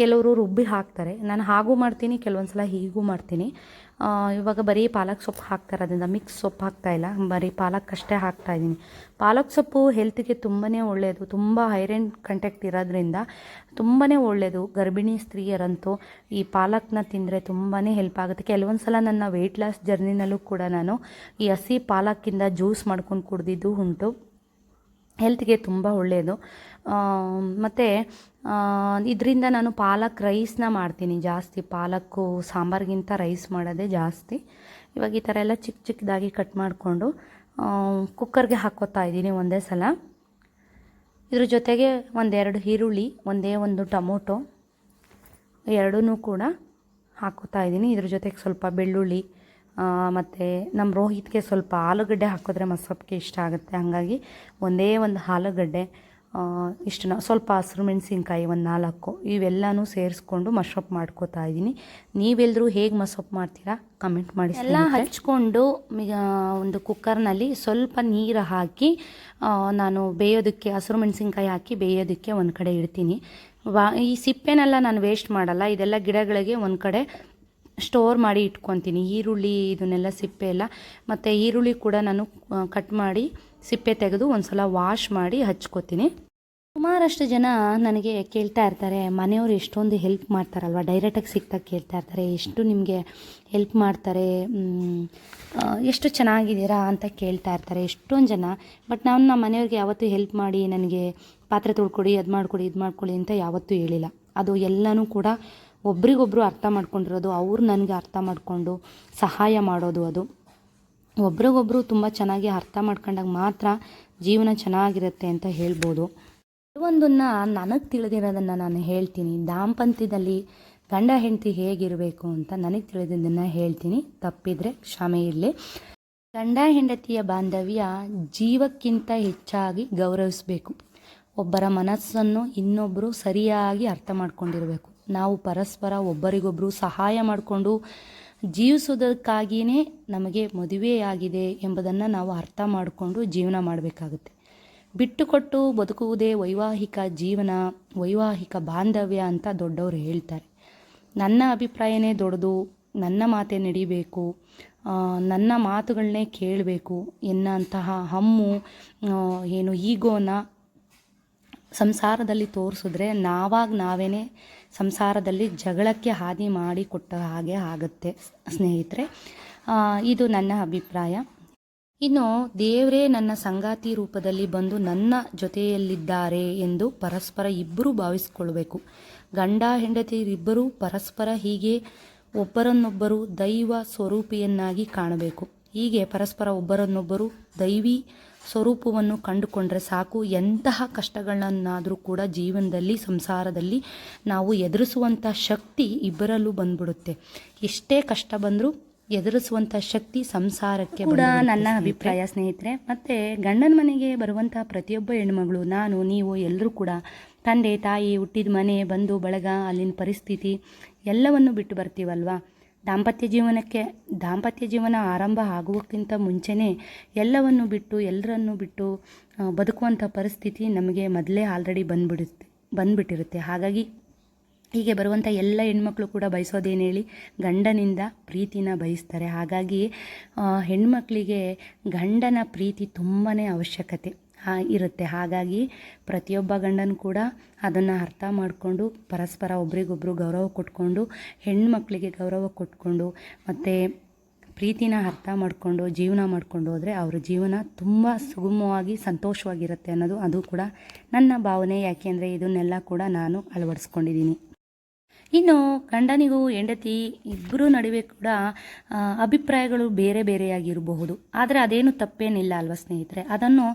ಕೆಲವರು ರುಬ್ಬಿ ಹಾಕ್ತಾರೆ. ನಾನು ಹಾಗೂ ಮಾಡ್ತೀನಿ ಕೆಲವೊಂದು ಸಲ ಹೀಗೂ ಮಾಡ್ತೀನಿ. ಇವಾಗ ಬರೀ ಪಾಲಕ್ ಸೊಪ್ಪು ಹಾಕ್ತಾರೆ ಅದರಿಂದ ಮಿಕ್ಸ್ ಸೊಪ್ಪು ಹಾಕ್ತಾ ಇಲ್ಲ, ಬರೀ ಪಾಲಕ್ ಅಷ್ಟೇ ಹಾಕ್ತಾ ಇದ್ದೀನಿ. ಪಾಲಕ್ ಸೊಪ್ಪು ಹೆಲ್ತ್ಗೆ ತುಂಬಾ ಒಳ್ಳೆಯದು ತುಂಬ ಐರನ್ ಕಂಟೆಕ್ಟ್ ಇರೋದ್ರಿಂದ ತುಂಬಾ ಒಳ್ಳೆಯದು ಗರ್ಭಿಣಿ ಸ್ತ್ರೀಯರಂತೂ ಈ ಪಾಲಕ್ನ ತಿಂದರೆ ತುಂಬಾ ಹೆಲ್ಪ್ ಆಗುತ್ತೆ. ಕೆಲವೊಂದು ಸಲ ನನ್ನ ವೆಯ್ಟ್ ಲಾಸ್ ಜರ್ನಿನಲ್ಲೂ ಕೂಡ ನಾನು ಈ ಹಸಿ ಪಾಲಕ್ಕಿಂದ ಜ್ಯೂಸ್ ಮಾಡ್ಕೊಂಡು ಕುಡಿದಿದ್ದು ಉಂಟು. ಹೆಲ್ತ್ಗೆ ತುಂಬ ಒಳ್ಳೆಯದು ಮತ್ತು ಇದರಿಂದ ನಾನು ಪಾಲಕ್ ರೈಸ್ನ ಮಾಡ್ತೀನಿ ಜಾಸ್ತಿ. ಪಾಲಕ್ಕು ಸಾಂಬಾರ್ಗಿಂತ ರೈಸ್ ಮಾಡೋದೇ ಜಾಸ್ತಿ. ಇವಾಗ ಈ ಥರ ಎಲ್ಲ ಚಿಕ್ಕ ಚಿಕ್ಕದಾಗಿ ಕಟ್ ಮಾಡಿಕೊಂಡು ಕುಕ್ಕರ್ಗೆ ಹಾಕೋತಾ ಇದ್ದೀನಿ ಒಂದೇ ಸಲ. ಇದ್ರ ಜೊತೆಗೆ ಒಂದೆರಡು ಈರುಳ್ಳಿ, ಒಂದೇ ಒಂದು ಟೊಮೊಟೊ ಎರಡೂ ಕೂಡ ಹಾಕೋತಾ ಇದ್ದೀನಿ. ಇದ್ರ ಜೊತೆಗೆ ಸ್ವಲ್ಪ ಬೆಳ್ಳುಳ್ಳಿ ಮತ್ತು ನಮ್ಮ ರೋಹಿತ್ಗೆ ಸ್ವಲ್ಪ ಆಲೂಗಡ್ಡೆ ಹಾಕಿದ್ರೆ ಮಸೊಪ್ಪಿಗೆ ಇಷ್ಟ ಆಗುತ್ತೆ. ಹಾಗಾಗಿ ಒಂದೇ ಒಂದು ಆಲೂಗಡ್ಡೆ ಇಷ್ಟನ್ನ ಸ್ವಲ್ಪ ಹಸಿರು ಮೆಣಸಿನ್ಕಾಯಿ ಒಂದು ನಾಲ್ಕು ಇವೆಲ್ಲನೂ ಸೇರಿಸ್ಕೊಂಡು ಮಶಪ್ ಮಾಡ್ಕೋತಾ ಇದ್ದೀನಿ. ನೀವೆಲ್ಲರೂ ಹೇಗೆ ಮಸಪ್ ಮಾಡ್ತೀರಾ? ಕಮೆಂಟ್ ಮಾಡಿ ಎಲ್ಲ ಹಚ್ಕೊಂಡು ಒಂದು ಕುಕ್ಕರ್ನಲ್ಲಿ ಸ್ವಲ್ಪ ನೀರು ಹಾಕಿ ನಾನು ಬೇಯೋದಕ್ಕೆ ಹಸಿರು ಮೆಣಸಿನ್ಕಾಯಿ ಹಾಕಿ ಬೇಯೋದಕ್ಕೆ ಒಂದು ಕಡೆ ಇಡ್ತೀನಿ. ವಾ ಈ ಸಿಪ್ಪೆನೆಲ್ಲ ನಾನು ವೇಸ್ಟ್ ಮಾಡಲ್ಲ ಇದೆಲ್ಲ ಗಿಡಗಳಿಗೆ ಒಂದು ಕಡೆ ಸ್ಟೋರ್ ಮಾಡಿ ಇಟ್ಕೊತೀನಿ. ಈರುಳ್ಳಿ ಇದನ್ನೆಲ್ಲ ಸಿಪ್ಪೆ ಎಲ್ಲ. ಮತ್ತು ಈರುಳ್ಳಿ ಕೂಡ ನಾನು ಕಟ್ ಮಾಡಿ ಸಿಪ್ಪೆ ತೆಗೆದು ಒಂದು ಸಲ ವಾಶ್ ಮಾಡಿ ಹಚ್ಕೋತೀನಿ. ಸುಮಾರಷ್ಟು ಜನ ನನಗೆ ಕೇಳ್ತಾ ಇರ್ತಾರೆ, ಮನೆಯವರು ಎಷ್ಟೊಂದು ಹೆಲ್ಪ್ ಮಾಡ್ತಾರಲ್ವ? ಡೈರೆಕ್ಟಾಗಿ ಸಿಕ್ತಾಗ ಕೇಳ್ತಾ ಇರ್ತಾರೆ, ಎಷ್ಟು ನಿಮಗೆ ಹೆಲ್ಪ್ ಮಾಡ್ತಾರೆ ಎಷ್ಟು ಚೆನ್ನಾಗಿದ್ದೀರಾ ಅಂತ ಕೇಳ್ತಾ ಇರ್ತಾರೆ ಎಷ್ಟೊಂದು ಜನ. ಬಟ್ ನಾನು ನಮ್ಮ ಮನೆಯವ್ರಿಗೆ ಯಾವತ್ತೂ ಹೆಲ್ಪ್ ಮಾಡಿ ನನಗೆ ಪಾತ್ರೆ ತೊಳ್ಕೊಡಿ, ಅದು ಮಾಡಿಕೊಡಿ, ಇದು ಮಾಡ್ಕೊಳ್ಳಿ ಅಂತ ಯಾವತ್ತೂ ಹೇಳಿಲ್ಲ. ಅದು ಎಲ್ಲನೂ ಕೂಡ ಒಬ್ರಿಗೊಬ್ರು ಅರ್ಥ ಮಾಡ್ಕೊಂಡಿರೋದು, ಅವ್ರು ನನಗೆ ಅರ್ಥ ಮಾಡಿಕೊಂಡು ಸಹಾಯ ಮಾಡೋದು ಅದು. ಒಬ್ರಿಗೊಬ್ರು ತುಂಬ ಚೆನ್ನಾಗಿ ಅರ್ಥ ಮಾಡ್ಕೊಂಡಾಗ ಮಾತ್ರ ಜೀವನ ಚೆನ್ನಾಗಿರುತ್ತೆ ಅಂತ ಹೇಳ್ಬೋದು. ಕೆಲವೊಂದನ್ನು ನನಗೆ ತಿಳಿದಿರೋದನ್ನು ನಾನು ಹೇಳ್ತೀನಿ. ದಾಂಪತ್ಯದಲ್ಲಿ ಗಂಡ ಹೆಂಡತಿ ಹೇಗಿರಬೇಕು ಅಂತ ನನಗೆ ತಿಳಿದಿದ್ದನ್ನು ಹೇಳ್ತೀನಿ. ತಪ್ಪಿದರೆ ಕ್ಷಮೆ ಇರಲಿ. ಗಂಡ ಹೆಂಡತಿಯ ಬಾಂಧವ್ಯ ಜೀವಕ್ಕಿಂತ ಹೆಚ್ಚಾಗಿ ಗೌರವಿಸಬೇಕು. ಒಬ್ಬರ ಮನಸ್ಸನ್ನು ಇನ್ನೊಬ್ಬರು ಸರಿಯಾಗಿ ಅರ್ಥ ಮಾಡ್ಕೊಂಡಿರಬೇಕು. ನಾವು ಪರಸ್ಪರ ಒಬ್ಬರಿಗೊಬ್ಬರು ಸಹಾಯ ಮಾಡಿಕೊಂಡು ಜೀವಿಸೋದಕ್ಕಾಗಿಯೇ ನಮಗೆ ಮದುವೆಯಾಗಿದೆ ಎಂಬುದನ್ನು ನಾವು ಅರ್ಥ ಮಾಡಿಕೊಂಡು ಜೀವನ ಮಾಡಬೇಕಾಗುತ್ತೆ. ಬಿಟ್ಟುಕೊಟ್ಟು ಬದುಕುವುದೇ ವೈವಾಹಿಕ ಜೀವನ, ವೈವಾಹಿಕ ಬಾಂಧವ್ಯ ಅಂತ ದೊಡ್ಡವರು ಹೇಳ್ತಾರೆ. ನನ್ನ ಅಭಿಪ್ರಾಯನೇ ದೊಡ್ಡದು, ನನ್ನ ಮಾತೇ ನಡಿಬೇಕು ನನ್ನ ಮಾತುಗಳನ್ನೇ ಕೇಳಬೇಕು ಎನ್ನಂತಹ ಹಮ್ಮು ಏನು ಈಗೋನ ಸಂಸಾರದಲ್ಲಿ ತೋರಿಸಿದ್ರೆ ನಾವಾಗ ನಾವೇನೇ ಸಂಸಾರದಲ್ಲಿ ಜಗಳಕ್ಕೆ ಹಾದಿ ಮಾಡಿ ಕೊಟ್ಟ ಹಾಗೆ ಆಗುತ್ತೆ, ಸ್ನೇಹಿತರೆ. ಇದು ನನ್ನ ಅಭಿಪ್ರಾಯ. ಇನ್ನು ದೇವರೇ ನನ್ನ ಸಂಗಾತಿ ರೂಪದಲ್ಲಿ ಬಂದು ನನ್ನ ಜೊತೆಯಲ್ಲಿದ್ದಾರೆ ಎಂದು ಪರಸ್ಪರ ಇಬ್ಬರೂ ಭಾವಿಸಿಕೊಳ್ಬೇಕು. ಗಂಡ ಹೆಂಡತಿಯರಿಬ್ಬರೂ ಪರಸ್ಪರ ಹೀಗೆ ಒಬ್ಬರನ್ನೊಬ್ಬರು ದೈವ ಸ್ವರೂಪಿಯನ್ನಾಗಿ ಕಾಣಬೇಕು. ಹೀಗೆ ಪರಸ್ಪರ ಒಬ್ಬರನ್ನೊಬ್ಬರು ದೈವಿ ಸ್ವರೂಪವನ್ನು ಕಂಡುಕೊಂಡ್ರೆ ಸಾಕು. ಎಂತಹ ಕಷ್ಟಗಳನ್ನಾದರೂ ಕೂಡ ಜೀವನದಲ್ಲಿ ಸಂಸಾರದಲ್ಲಿ ನಾವು ಎದುರಿಸುವಂಥ ಶಕ್ತಿ ಇಬ್ಬರಲ್ಲೂ ಬಂದ್ಬಿಡುತ್ತೆ. ಎಷ್ಟೇ ಕಷ್ಟ ಬಂದರೂ ಎದುರಿಸುವಂಥ ಶಕ್ತಿ ಸಂಸಾರಕ್ಕೆ ಕೂಡ ನನ್ನ ಅಭಿಪ್ರಾಯ ಸ್ನೇಹಿತರೆ ಮತ್ತು ಗಂಡನ ಮನೆಗೆ ಬರುವಂಥ ಪ್ರತಿಯೊಬ್ಬ ಹೆಣ್ಮಗಳು ನಾನು ನೀವು ಎಲ್ಲರೂ ಕೂಡ ತಂದೆ ತಾಯಿ ಹುಟ್ಟಿದ ಮನೆ ಬಂದು ಬಳಗ ಅಲ್ಲಿನ ಪರಿಸ್ಥಿತಿ ಎಲ್ಲವನ್ನು ಬಿಟ್ಟು ಬರ್ತೀವಲ್ವಾ? ದಾಂಪತ್ಯ ಜೀವನಕ್ಕೆ ದಾಂಪತ್ಯ ಜೀವನ ಆರಂಭ ಆಗುವಕ್ಕಿಂತ ಮುಂಚೆನೇ ಎಲ್ಲವನ್ನು ಬಿಟ್ಟು ಎಲ್ಲರನ್ನು ಬಿಟ್ಟು ಬದುಕುವಂಥ ಪರಿಸ್ಥಿತಿ ನಮಗೆ ಮೊದಲೇ ಆಲ್ರೆಡಿ ಬಂದ್ಬಿಡುತ್ತೆ, ಬಂದ್ಬಿಟ್ಟಿರುತ್ತೆ. ಹಾಗಾಗಿ ಹೀಗೆ ಬರುವಂಥ ಎಲ್ಲ ಹೆಣ್ಮಕ್ಳು ಕೂಡ ಬಯಸೋದೇನು ಹೇಳಿ, ಗಂಡನಿಂದ ಪ್ರೀತಿನ ಬಯಸ್ತಾರೆ. ಹಾಗಾಗಿ ಹೆಣ್ಮಕ್ಳಿಗೆ ಗಂಡನ ಪ್ರೀತಿ ತುಂಬಾ ಅವಶ್ಯಕತೆ. ಇರುತ್ತೆ. ಹಾಗಾಗಿ ಪ್ರತಿಯೊಬ್ಬ ಗಂಡನು ಕೂಡ ಅದನ್ನು ಅರ್ಥ ಮಾಡಿಕೊಂಡು ಪರಸ್ಪರ ಒಬ್ರಿಗೊಬ್ರು ಗೌರವ ಕೊಟ್ಕೊಂಡು, ಹೆಣ್ಮಕ್ಳಿಗೆ ಗೌರವ ಕೊಟ್ಕೊಂಡು, ಮತ್ತು ಪ್ರೀತಿನ ಅರ್ಥ ಮಾಡಿಕೊಂಡು, ಜೀವನ ಮಾಡಿಕೊಂಡು ಹೋದರೆ ಅವ್ರ ಜೀವನ ತುಂಬ ಸುಗಮವಾಗಿ, ಸಂತೋಷವಾಗಿರುತ್ತೆ ಅನ್ನೋದು ಅದು ಕೂಡ ನನ್ನ ಭಾವನೆ. ಯಾಕೆಂದರೆ ಇದನ್ನೆಲ್ಲ ಕೂಡ ನಾನು ಅಳವಡಿಸ್ಕೊಂಡಿದ್ದೀನಿ. ಇನ್ನು ಗಂಡನಿಗೂ ಹೆಂಡತಿ ಇಬ್ಬರೂ ನಡುವೆ ಕೂಡ ಅಭಿಪ್ರಾಯಗಳು ಬೇರೆ ಬೇರೆಯಾಗಿರಬಹುದು. ಆದರೆ ಅದೇನು ತಪ್ಪೇನಿಲ್ಲ ಅಲ್ವಾ ಸ್ನೇಹಿತರೆ. ಅದನ್ನು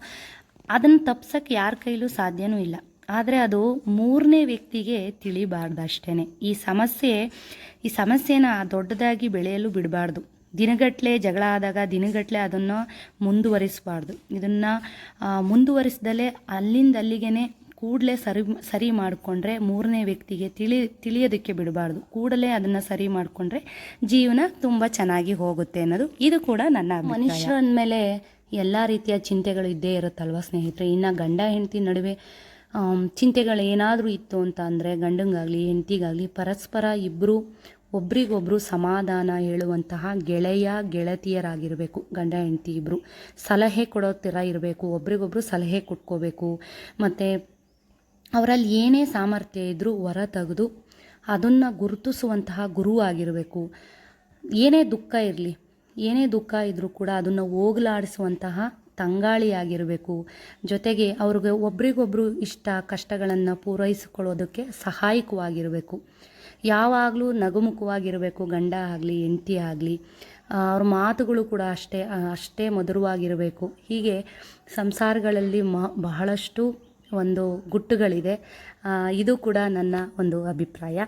ಅದನ್ನು ತಪ್ಸಕ್ಕೆ ಯಾರ ಕೈಲೂ ಸಾಧ್ಯನೂ ಇಲ್ಲ. ಆದರೆ ಅದು ಮೂರನೇ ವ್ಯಕ್ತಿಗೆ ತಿಳಿಬಾರ್ದು ಅಷ್ಟೇ ಈ ಸಮಸ್ಯೆ, ಈ ಸಮಸ್ಯೆನ ದೊಡ್ಡದಾಗಿ ಬೆಳೆಯಲು ಬಿಡಬಾರ್ದು. ದಿನಗಟ್ಟಲೆ ಜಗಳ ಆದಾಗ ದಿನಗಟ್ಟಲೆ ಅದನ್ನು ಮುಂದುವರಿಸಬಾರ್ದು. ಇದನ್ನು ಮುಂದುವರಿಸ್ದಲೇ ಅಲ್ಲಿಂದ ಅಲ್ಲಿಗೆ ಕೂಡಲೇ ಸರಿ ಸರಿ ಮಾಡಿಕೊಂಡ್ರೆ ಮೂರನೇ ವ್ಯಕ್ತಿಗೆ ತಿಳಿ, ತಿಳಿಯೋದಕ್ಕೆ ಬಿಡಬಾರ್ದು. ಕೂಡಲೇ ಅದನ್ನು ಸರಿ ಮಾಡಿಕೊಂಡ್ರೆ ಜೀವನ ತುಂಬ ಚೆನ್ನಾಗಿ ಹೋಗುತ್ತೆ ಅನ್ನೋದು. ಇದು ಕೂಡ ನನ್ನ ಮನುಷ್ಯ ಅಂದಮೇಲೆ ಎಲ್ಲ ರೀತಿಯ ಚಿಂತೆಗಳು ಇದ್ದೇ ಇರುತ್ತಲ್ವ ಸ್ನೇಹಿತರೆ? ಇನ್ನು ಗಂಡ ಹೆಂಡತಿ ನಡುವೆ ಚಿಂತೆಗಳು ಏನಾದರೂ ಇತ್ತು ಅಂತ ಅಂದರೆ ಗಂಡಂಗಾಗಲಿ, ಹೆಂಡತಿಗಾಗಲಿ, ಪರಸ್ಪರ ಇಬ್ಬರು ಒಬ್ರಿಗೊಬ್ರು ಸಮಾಧಾನ ಹೇಳುವಂತಹ ಗೆಳೆಯ, ಗೆಳತಿಯರಾಗಿರಬೇಕು. ಗಂಡ, ಹೆಂಡತಿ ಇಬ್ಬರು ಸಲಹೆ ಕೊಡೋ ಥರ ಇರಬೇಕು. ಒಬ್ರಿಗೊಬ್ರು ಸಲಹೆ ಕೊಟ್ಕೋಬೇಕು. ಮತ್ತು ಅವರಲ್ಲಿ ಏನೇ ಸಾಮರ್ಥ್ಯ ಇದ್ದರೂ ಹೊರ ತೆಗೆದು ಅದನ್ನು ಗುರುತಿಸುವಂತಹ ಗುರು ಆಗಿರಬೇಕು. ಏನೇ ದುಃಖ ಇರಲಿ ಏನೇ ದುಃಖ ಇದ್ದರೂ ಕೂಡ ಅದನ್ನು ಹೋಗಲಾಡಿಸುವಂತಹ ತಂಗಾಳಿಯಾಗಿರಬೇಕು ಜೊತೆಗೆ ಅವ್ರಿಗೆ ಒಬ್ರಿಗೊಬ್ರು ಇಷ್ಟ ಕಷ್ಟಗಳನ್ನು ಪೂರೈಸಿಕೊಳ್ಳೋದಕ್ಕೆ ಸಹಾಯಕವಾಗಿರಬೇಕು. ಯಾವಾಗಲೂ ನಗುಮುಖವಾಗಿರಬೇಕು, ಗಂಡ ಆಗಲಿ, ಹೆಂಡತಿ ಆಗಲಿ. ಅವ್ರ ಮಾತುಗಳು ಕೂಡ ಅಷ್ಟೇ ಅಷ್ಟೇ ಮಧುರವಾಗಿರಬೇಕು. ಹೀಗೆ ಸಂಸಾರಗಳಲ್ಲಿ ಮ, ಬಹಳಷ್ಟು ಒಂದು ಗುಟ್ಟುಗಳಿದೆ. ಇದು ಕೂಡ ನನ್ನ ಒಂದು ಅಭಿಪ್ರಾಯ.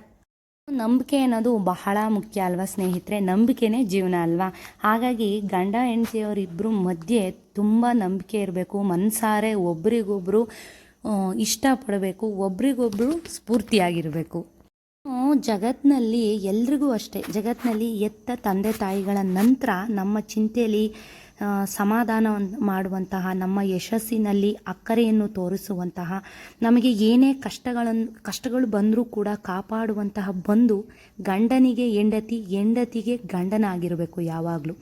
ನಂಬಿಕೆ ಅನ್ನೋದು ಬಹಳ ಮುಖ್ಯ ಅಲ್ವಾ ಸ್ನೇಹಿತರೆ? ನಂಬಿಕೆನೇ ಜೀವನ ಅಲ್ವಾ? ಹಾಗಾಗಿ ಗಂಡ ಹೆಂಡತಿಯವರಿಬ್ಬರು ಮಧ್ಯೆ ತುಂಬ ನಂಬಿಕೆ ಇರಬೇಕು. ಮನಸಾರೆ ಒಬ್ರಿಗೊಬ್ಬರು ಇಷ್ಟಪಡಬೇಕು. ಒಬ್ರಿಗೊಬ್ರು ಸ್ಫೂರ್ತಿಯಾಗಿರಬೇಕು. ಜಗತ್ತಿನಲ್ಲಿ ಎಲ್ರಿಗೂ ಅಷ್ಟೇ. ಜಗತ್ತಿನಲ್ಲಿ ಎತ್ತ ತಂದೆ ತಾಯಿಗಳ ನಂತರ ನಮ್ಮ ಚಿಂತೆಯಲ್ಲಿ ಸಮಾಧಾನ ಮಾಡುವಂತಹ, ನಮ್ಮ ಯಶಸ್ಸಿನಲ್ಲಿ ಅಕ್ಕರೆಯನ್ನು ತೋರಿಸುವಂತಹ, ನಮಗೆ ಏನೇ ಕಷ್ಟಗಳನ್ನು ಕಷ್ಟಗಳು ಬಂದರೂ ಕೂಡ ಕಾಪಾಡುವಂತಹ ಬಂಧು ಗಂಡನಿಗೆ ಹೆಂಡತಿ, ಹೆಂಡತಿಗೆ ಗಂಡನಾಗಿರಬೇಕು ಯಾವಾಗಲೂ.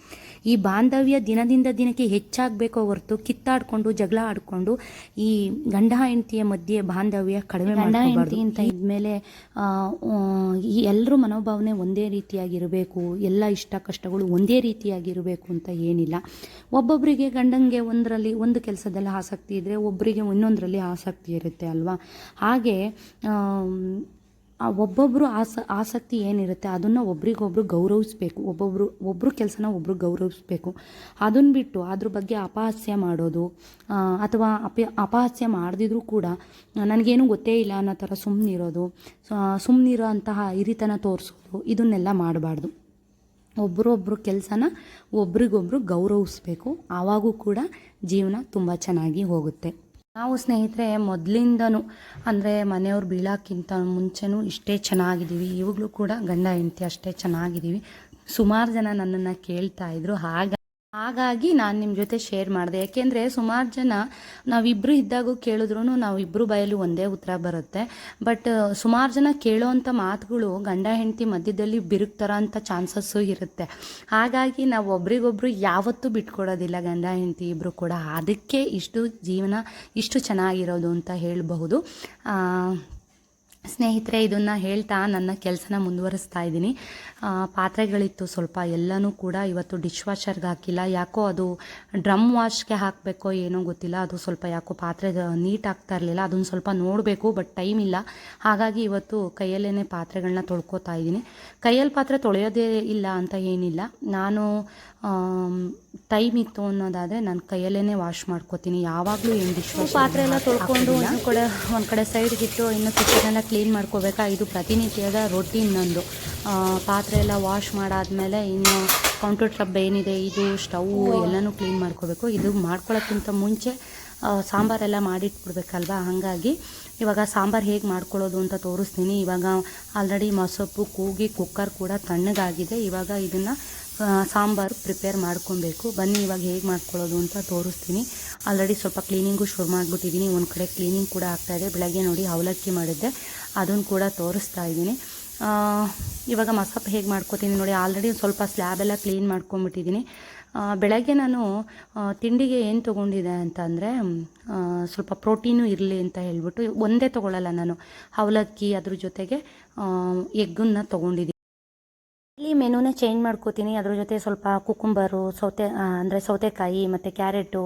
ಈ ಬಾಂಧವ್ಯ ದಿನದಿಂದ ದಿನಕ್ಕೆ ಹೆಚ್ಚಾಗಬೇಕೋ ಹೊರತು ಕಿತ್ತಾಡ್ಕೊಂಡು ಜಗಳ ಆಡ್ಕೊಂಡು ಈ ಗಂಡ ಹೆಂಡತಿಯ ಮಧ್ಯೆ ಬಾಂಧವ್ಯ ಕಡಿಮೆ ಗಂಡ ಹೆಂಡತಿ ಅಂತ ಇದ್ಮೇಲೆ ಈ ಎಲ್ಲರ ಮನೋಭಾವನೆ ಒಂದೇ ರೀತಿಯಾಗಿರಬೇಕು ಎಲ್ಲ ಇಷ್ಟ ಕಷ್ಟಗಳು ಒಂದೇ ರೀತಿಯಾಗಿರಬೇಕು ಅಂತ ಏನಿಲ್ಲ. ಒಬ್ಬೊಬ್ಬರಿಗೆ ಗಂಡಂಗೆ ಒಂದರಲ್ಲಿ ಒಂದು ಕೆಲಸದಲ್ಲಿ ಆಸಕ್ತಿ ಇದ್ದರೆ ಒಬ್ಬರಿಗೆ ಇನ್ನೊಂದರಲ್ಲಿ ಆಸಕ್ತಿ ಇರುತ್ತೆ ಅಲ್ವಾ? ಹಾಗೆ ಆ ಒಬ್ಬೊಬ್ಬರು ಆಸ, ಆಸಕ್ತಿ ಏನಿರುತ್ತೆ ಅದನ್ನು ಒಬ್ರಿಗೊಬ್ರು ಗೌರವಿಸ್ಬೇಕು. ಒಬ್ಬೊಬ್ಬರು ಒಬ್ಬರು ಕೆಲಸನ ಒಬ್ಬರು ಗೌರವಿಸ್ಬೇಕು. ಅದನ್ನು ಬಿಟ್ಟು ಅದ್ರ ಬಗ್ಗೆ ಅಪಹಾಸ್ಯ ಮಾಡೋದು ಅಥವಾ ಅಪ, ಅಪಹಾಸ್ಯ ಮಾಡದಿದ್ರೂ ಕೂಡ ನನಗೇನು ಗೊತ್ತೇ ಇಲ್ಲ ಅನ್ನೋ ಥರ ಸುಮ್ಮನಿರೋದು ಸುಮ್ಮನಿರೋ ಅಂತಹ ಹಿರಿತನ ತೋರಿಸೋದು, ಇದನ್ನೆಲ್ಲ ಮಾಡಬಾರ್ದು. ಒಬ್ಬರೊಬ್ಬರು ಕೆಲಸನ ಒಬ್ರಿಗೊಬ್ರು ಗೌರವಿಸ್ಬೇಕು. ಆವಾಗೂ ಕೂಡ ಜೀವನ ತುಂಬ ಚೆನ್ನಾಗಿ ಹೋಗುತ್ತೆ. ನಾವು ಸ್ನೇಹಿತರೆ, ಮೊದಲಿಂದನೂ ಅಂದರೆ ಮನೆಯವ್ರು ಬೀಳೋಕ್ಕಿಂತ ಮುಂಚೆನೂ ಇಷ್ಟೇ ಚೆನ್ನಾಗಿದ್ದೀವಿ. ಇವಾಗಲೂ ಕೂಡ ಗಂಡ ಹೆಂಡತಿ ಅಷ್ಟೇ ಚೆನ್ನಾಗಿದ್ದೀವಿ. ಸುಮಾರು ಜನ ನನ್ನನ್ನು ಕೇಳ್ತಾ ಇದ್ರು. ಹಾಗ ಹಾಗಾಗಿ ನಾನು ನಿಮ್ಮ ಜೊತೆ ಶೇರ್ ಮಾಡಿದೆ. ಯಾಕೆಂದರೆ ಸುಮಾರು ಜನ ನಾವಿಬ್ಬರು ಇದ್ದಾಗೂ ಕೇಳಿದ್ರು ನಾವಿಬ್ಬರು ಬಯಲು ಒಂದೇ ಉತ್ತರ ಬರುತ್ತೆ. ಬಟ್ ಸುಮಾರು ಜನ ಕೇಳೋವಂಥ ಮಾತುಗಳು ಗಂಡ, ಹೆಂಡತಿ ಮಧ್ಯದಲ್ಲಿ ಬಿರುಕ್ತಾರ ಅಂತ ಚಾನ್ಸಸ್ಸು ಇರುತ್ತೆ. ಹಾಗಾಗಿ ನಾವು ಒಬ್ರಿಗೊಬ್ರು ಯಾವತ್ತೂ ಬಿಟ್ಕೊಡೋದಿಲ್ಲ ಗಂಡ, ಹೆಂಡತಿ ಇಬ್ಬರು ಕೂಡ. ಅದಕ್ಕೆ ಇಷ್ಟು ಜೀವನ ಇಷ್ಟು ಚೆನ್ನಾಗಿರೋದು ಅಂತ ಹೇಳಬಹುದು. ಸ್ನೇಹಿತರೆ, ಇದನ್ನು ಹೇಳ್ತಾ ನನ್ನ ಕೆಲಸನ ಮುಂದುವರಿಸ್ತಾ ಇದ್ದೀನಿ. ಪಾತ್ರೆಗಳಿತ್ತು ಸ್ವಲ್ಪ, ಎಲ್ಲನೂ ಕೂಡ ಇವತ್ತು ಡಿಶ್ ವಾಷರ್ಗೆ ಹಾಕಿಲ್ಲ. ಯಾಕೋ ಅದು ಡ್ರಮ್ ವಾಶ್ಗೆ ಹಾಕಬೇಕೋ ಏನೋ ಗೊತ್ತಿಲ್ಲ. ಅದು ಸ್ವಲ್ಪ ಯಾಕೋ ಪಾತ್ರೆ ನೀಟ್ ಆಗ್ತಾ ಇರಲಿಲ್ಲ. ಅದನ್ನು ಸ್ವಲ್ಪ ನೋಡಬೇಕು ಬಟ್ ಟೈಮ್ ಇಲ್ಲ. ಹಾಗಾಗಿ ಇವತ್ತು ಕೈಯಲ್ಲೇ ಪಾತ್ರೆಗಳನ್ನ ತೊಳ್ಕೊತಾ ಇದ್ದೀನಿ. ಕೈಯಲ್ಲಿ ಪಾತ್ರೆ ತೊಳೆಯೋದೇ ಇಲ್ಲ ಅಂತ ಏನಿಲ್ಲ. ನಾನು ಟೈಮ್ ಇತ್ತು ಅನ್ನೋದಾದರೆ ನಾನು ಕೈಯಲ್ಲೇ ವಾಶ್ ಮಾಡ್ಕೋತೀನಿ. ಯಾವಾಗಲೂ ಏನು ಡಿಶ್ ಪಾತ್ರೆ ಎಲ್ಲ ತೊಳ್ಕೊಂಡು ಒಂದು ಕಡೆ ಒಂದು ಕಡೆ ಸೈಡ್ಗಿಟ್ಟು ಇನ್ನು ಕಿಚನ್ ಎಲ್ಲ ಕ್ಲೀನ್ ಮಾಡ್ಕೋಬೇಕಾ? ಇದು ಪ್ರತಿನಿತ್ಯದ ರೊಟೀನ್ ನಂದು. ಪಾತ್ರೆ ಎಲ್ಲ ವಾಶ್ ಮಾಡಾದಮೇಲೆ ಇನ್ನು ಕೌಂಟರ್ ಟಬ್ ಏನಿದೆ ಇದು ಸ್ಟವ್ ಎಲ್ಲನೂ ಕ್ಲೀನ್ ಮಾಡ್ಕೋಬೇಕು. ಇದು ಮಾಡ್ಕೊಳ್ಳೋಕ್ಕಿಂತ ಮುಂಚೆ ಸಾಂಬಾರೆಲ್ಲ ಮಾಡಿಟ್ಬಿಡ್ಬೇಕಲ್ವಾ? ಹಾಗಾಗಿ ಇವಾಗ ಸಾಂಬಾರು ಹೇಗೆ ಮಾಡ್ಕೊಳ್ಳೋದು ಅಂತ ತೋರಿಸ್ತೀನಿ. ಇವಾಗ ಆಲ್ರೆಡಿ ಮೊಸಪ್ಪು ಕೂಗಿ ಕುಕ್ಕರ್ ಕೂಡ ತಣ್ಣಗಾಗಿದೆ. ಇವಾಗ ಇದನ್ನು ಸಾಂಬಾರು ಪ್ರಿಪೇರ್ ಮಾಡ್ಕೊಬೇಕು. ಬನ್ನಿ ಇವಾಗ ಹೇಗೆ ಮಾಡ್ಕೊಳ್ಳೋದು ಅಂತ ತೋರಿಸ್ತೀನಿ. ಆಲ್ರೆಡಿ ಸ್ವಲ್ಪ ಕ್ಲೀನಿಂಗು ಶುರು ಮಾಡಿಬಿಟ್ಟಿದ್ದೀನಿ ಒಂದು ಕಡೆ ಕ್ಲೀನಿಂಗ್ ಕೂಡ ಆಗ್ತಾಯಿದೆ ಬೆಳಗ್ಗೆ ನೋಡಿ ಅವಲಕ್ಕಿ ಮಾಡಿದ್ದೆ. ಅದನ್ನು ಕೂಡ ತೋರಿಸ್ತಾ ಇದ್ದೀನಿ. ಇವಾಗ ಮಸಪ್ಪು ಹೇಗೆ ಮಾಡ್ಕೋತೀನಿ ನೋಡಿ ಆಲ್ರೆಡಿ ಸ್ವಲ್ಪ ಸ್ಲ್ಯಾಬೆಲ್ಲ ಕ್ಲೀನ್ ಮಾಡ್ಕೊಂಬಿಟ್ಟಿದ್ದೀನಿ ಬೆಳಗ್ಗೆ ನಾನು ತಿಂಡಿಗೆ ಏನು ತೊಗೊಂಡಿದ್ದೆ ಅಂತಂದರೆ ಸ್ವಲ್ಪ ಪ್ರೋಟೀನು ಇರಲಿ ಅಂತ ಹೇಳ್ಬಿಟ್ಟು ಒಂದೇ ತೊಗೊಳ್ಳಲ್ಲ ನಾನು. ಅವಲಕ್ಕಿ ಅದ್ರ ಜೊತೆಗೆ ಎಗ್ಗನ್ನ ತೊಗೊಂಡಿದ್ದೀನಿ ಇಲ್ಲಿ ಮೆನುನೇ ಚೇಂಜ್ ಮಾಡ್ಕೋತೀನಿ. ಅದ್ರ ಜೊತೆ ಸ್ವಲ್ಪ ಕುಕುಂಬರು, ಸೌತೆ ಅಂದರೆ ಸೌತೆಕಾಯಿ ಮತ್ತು ಕ್ಯಾರೆಟು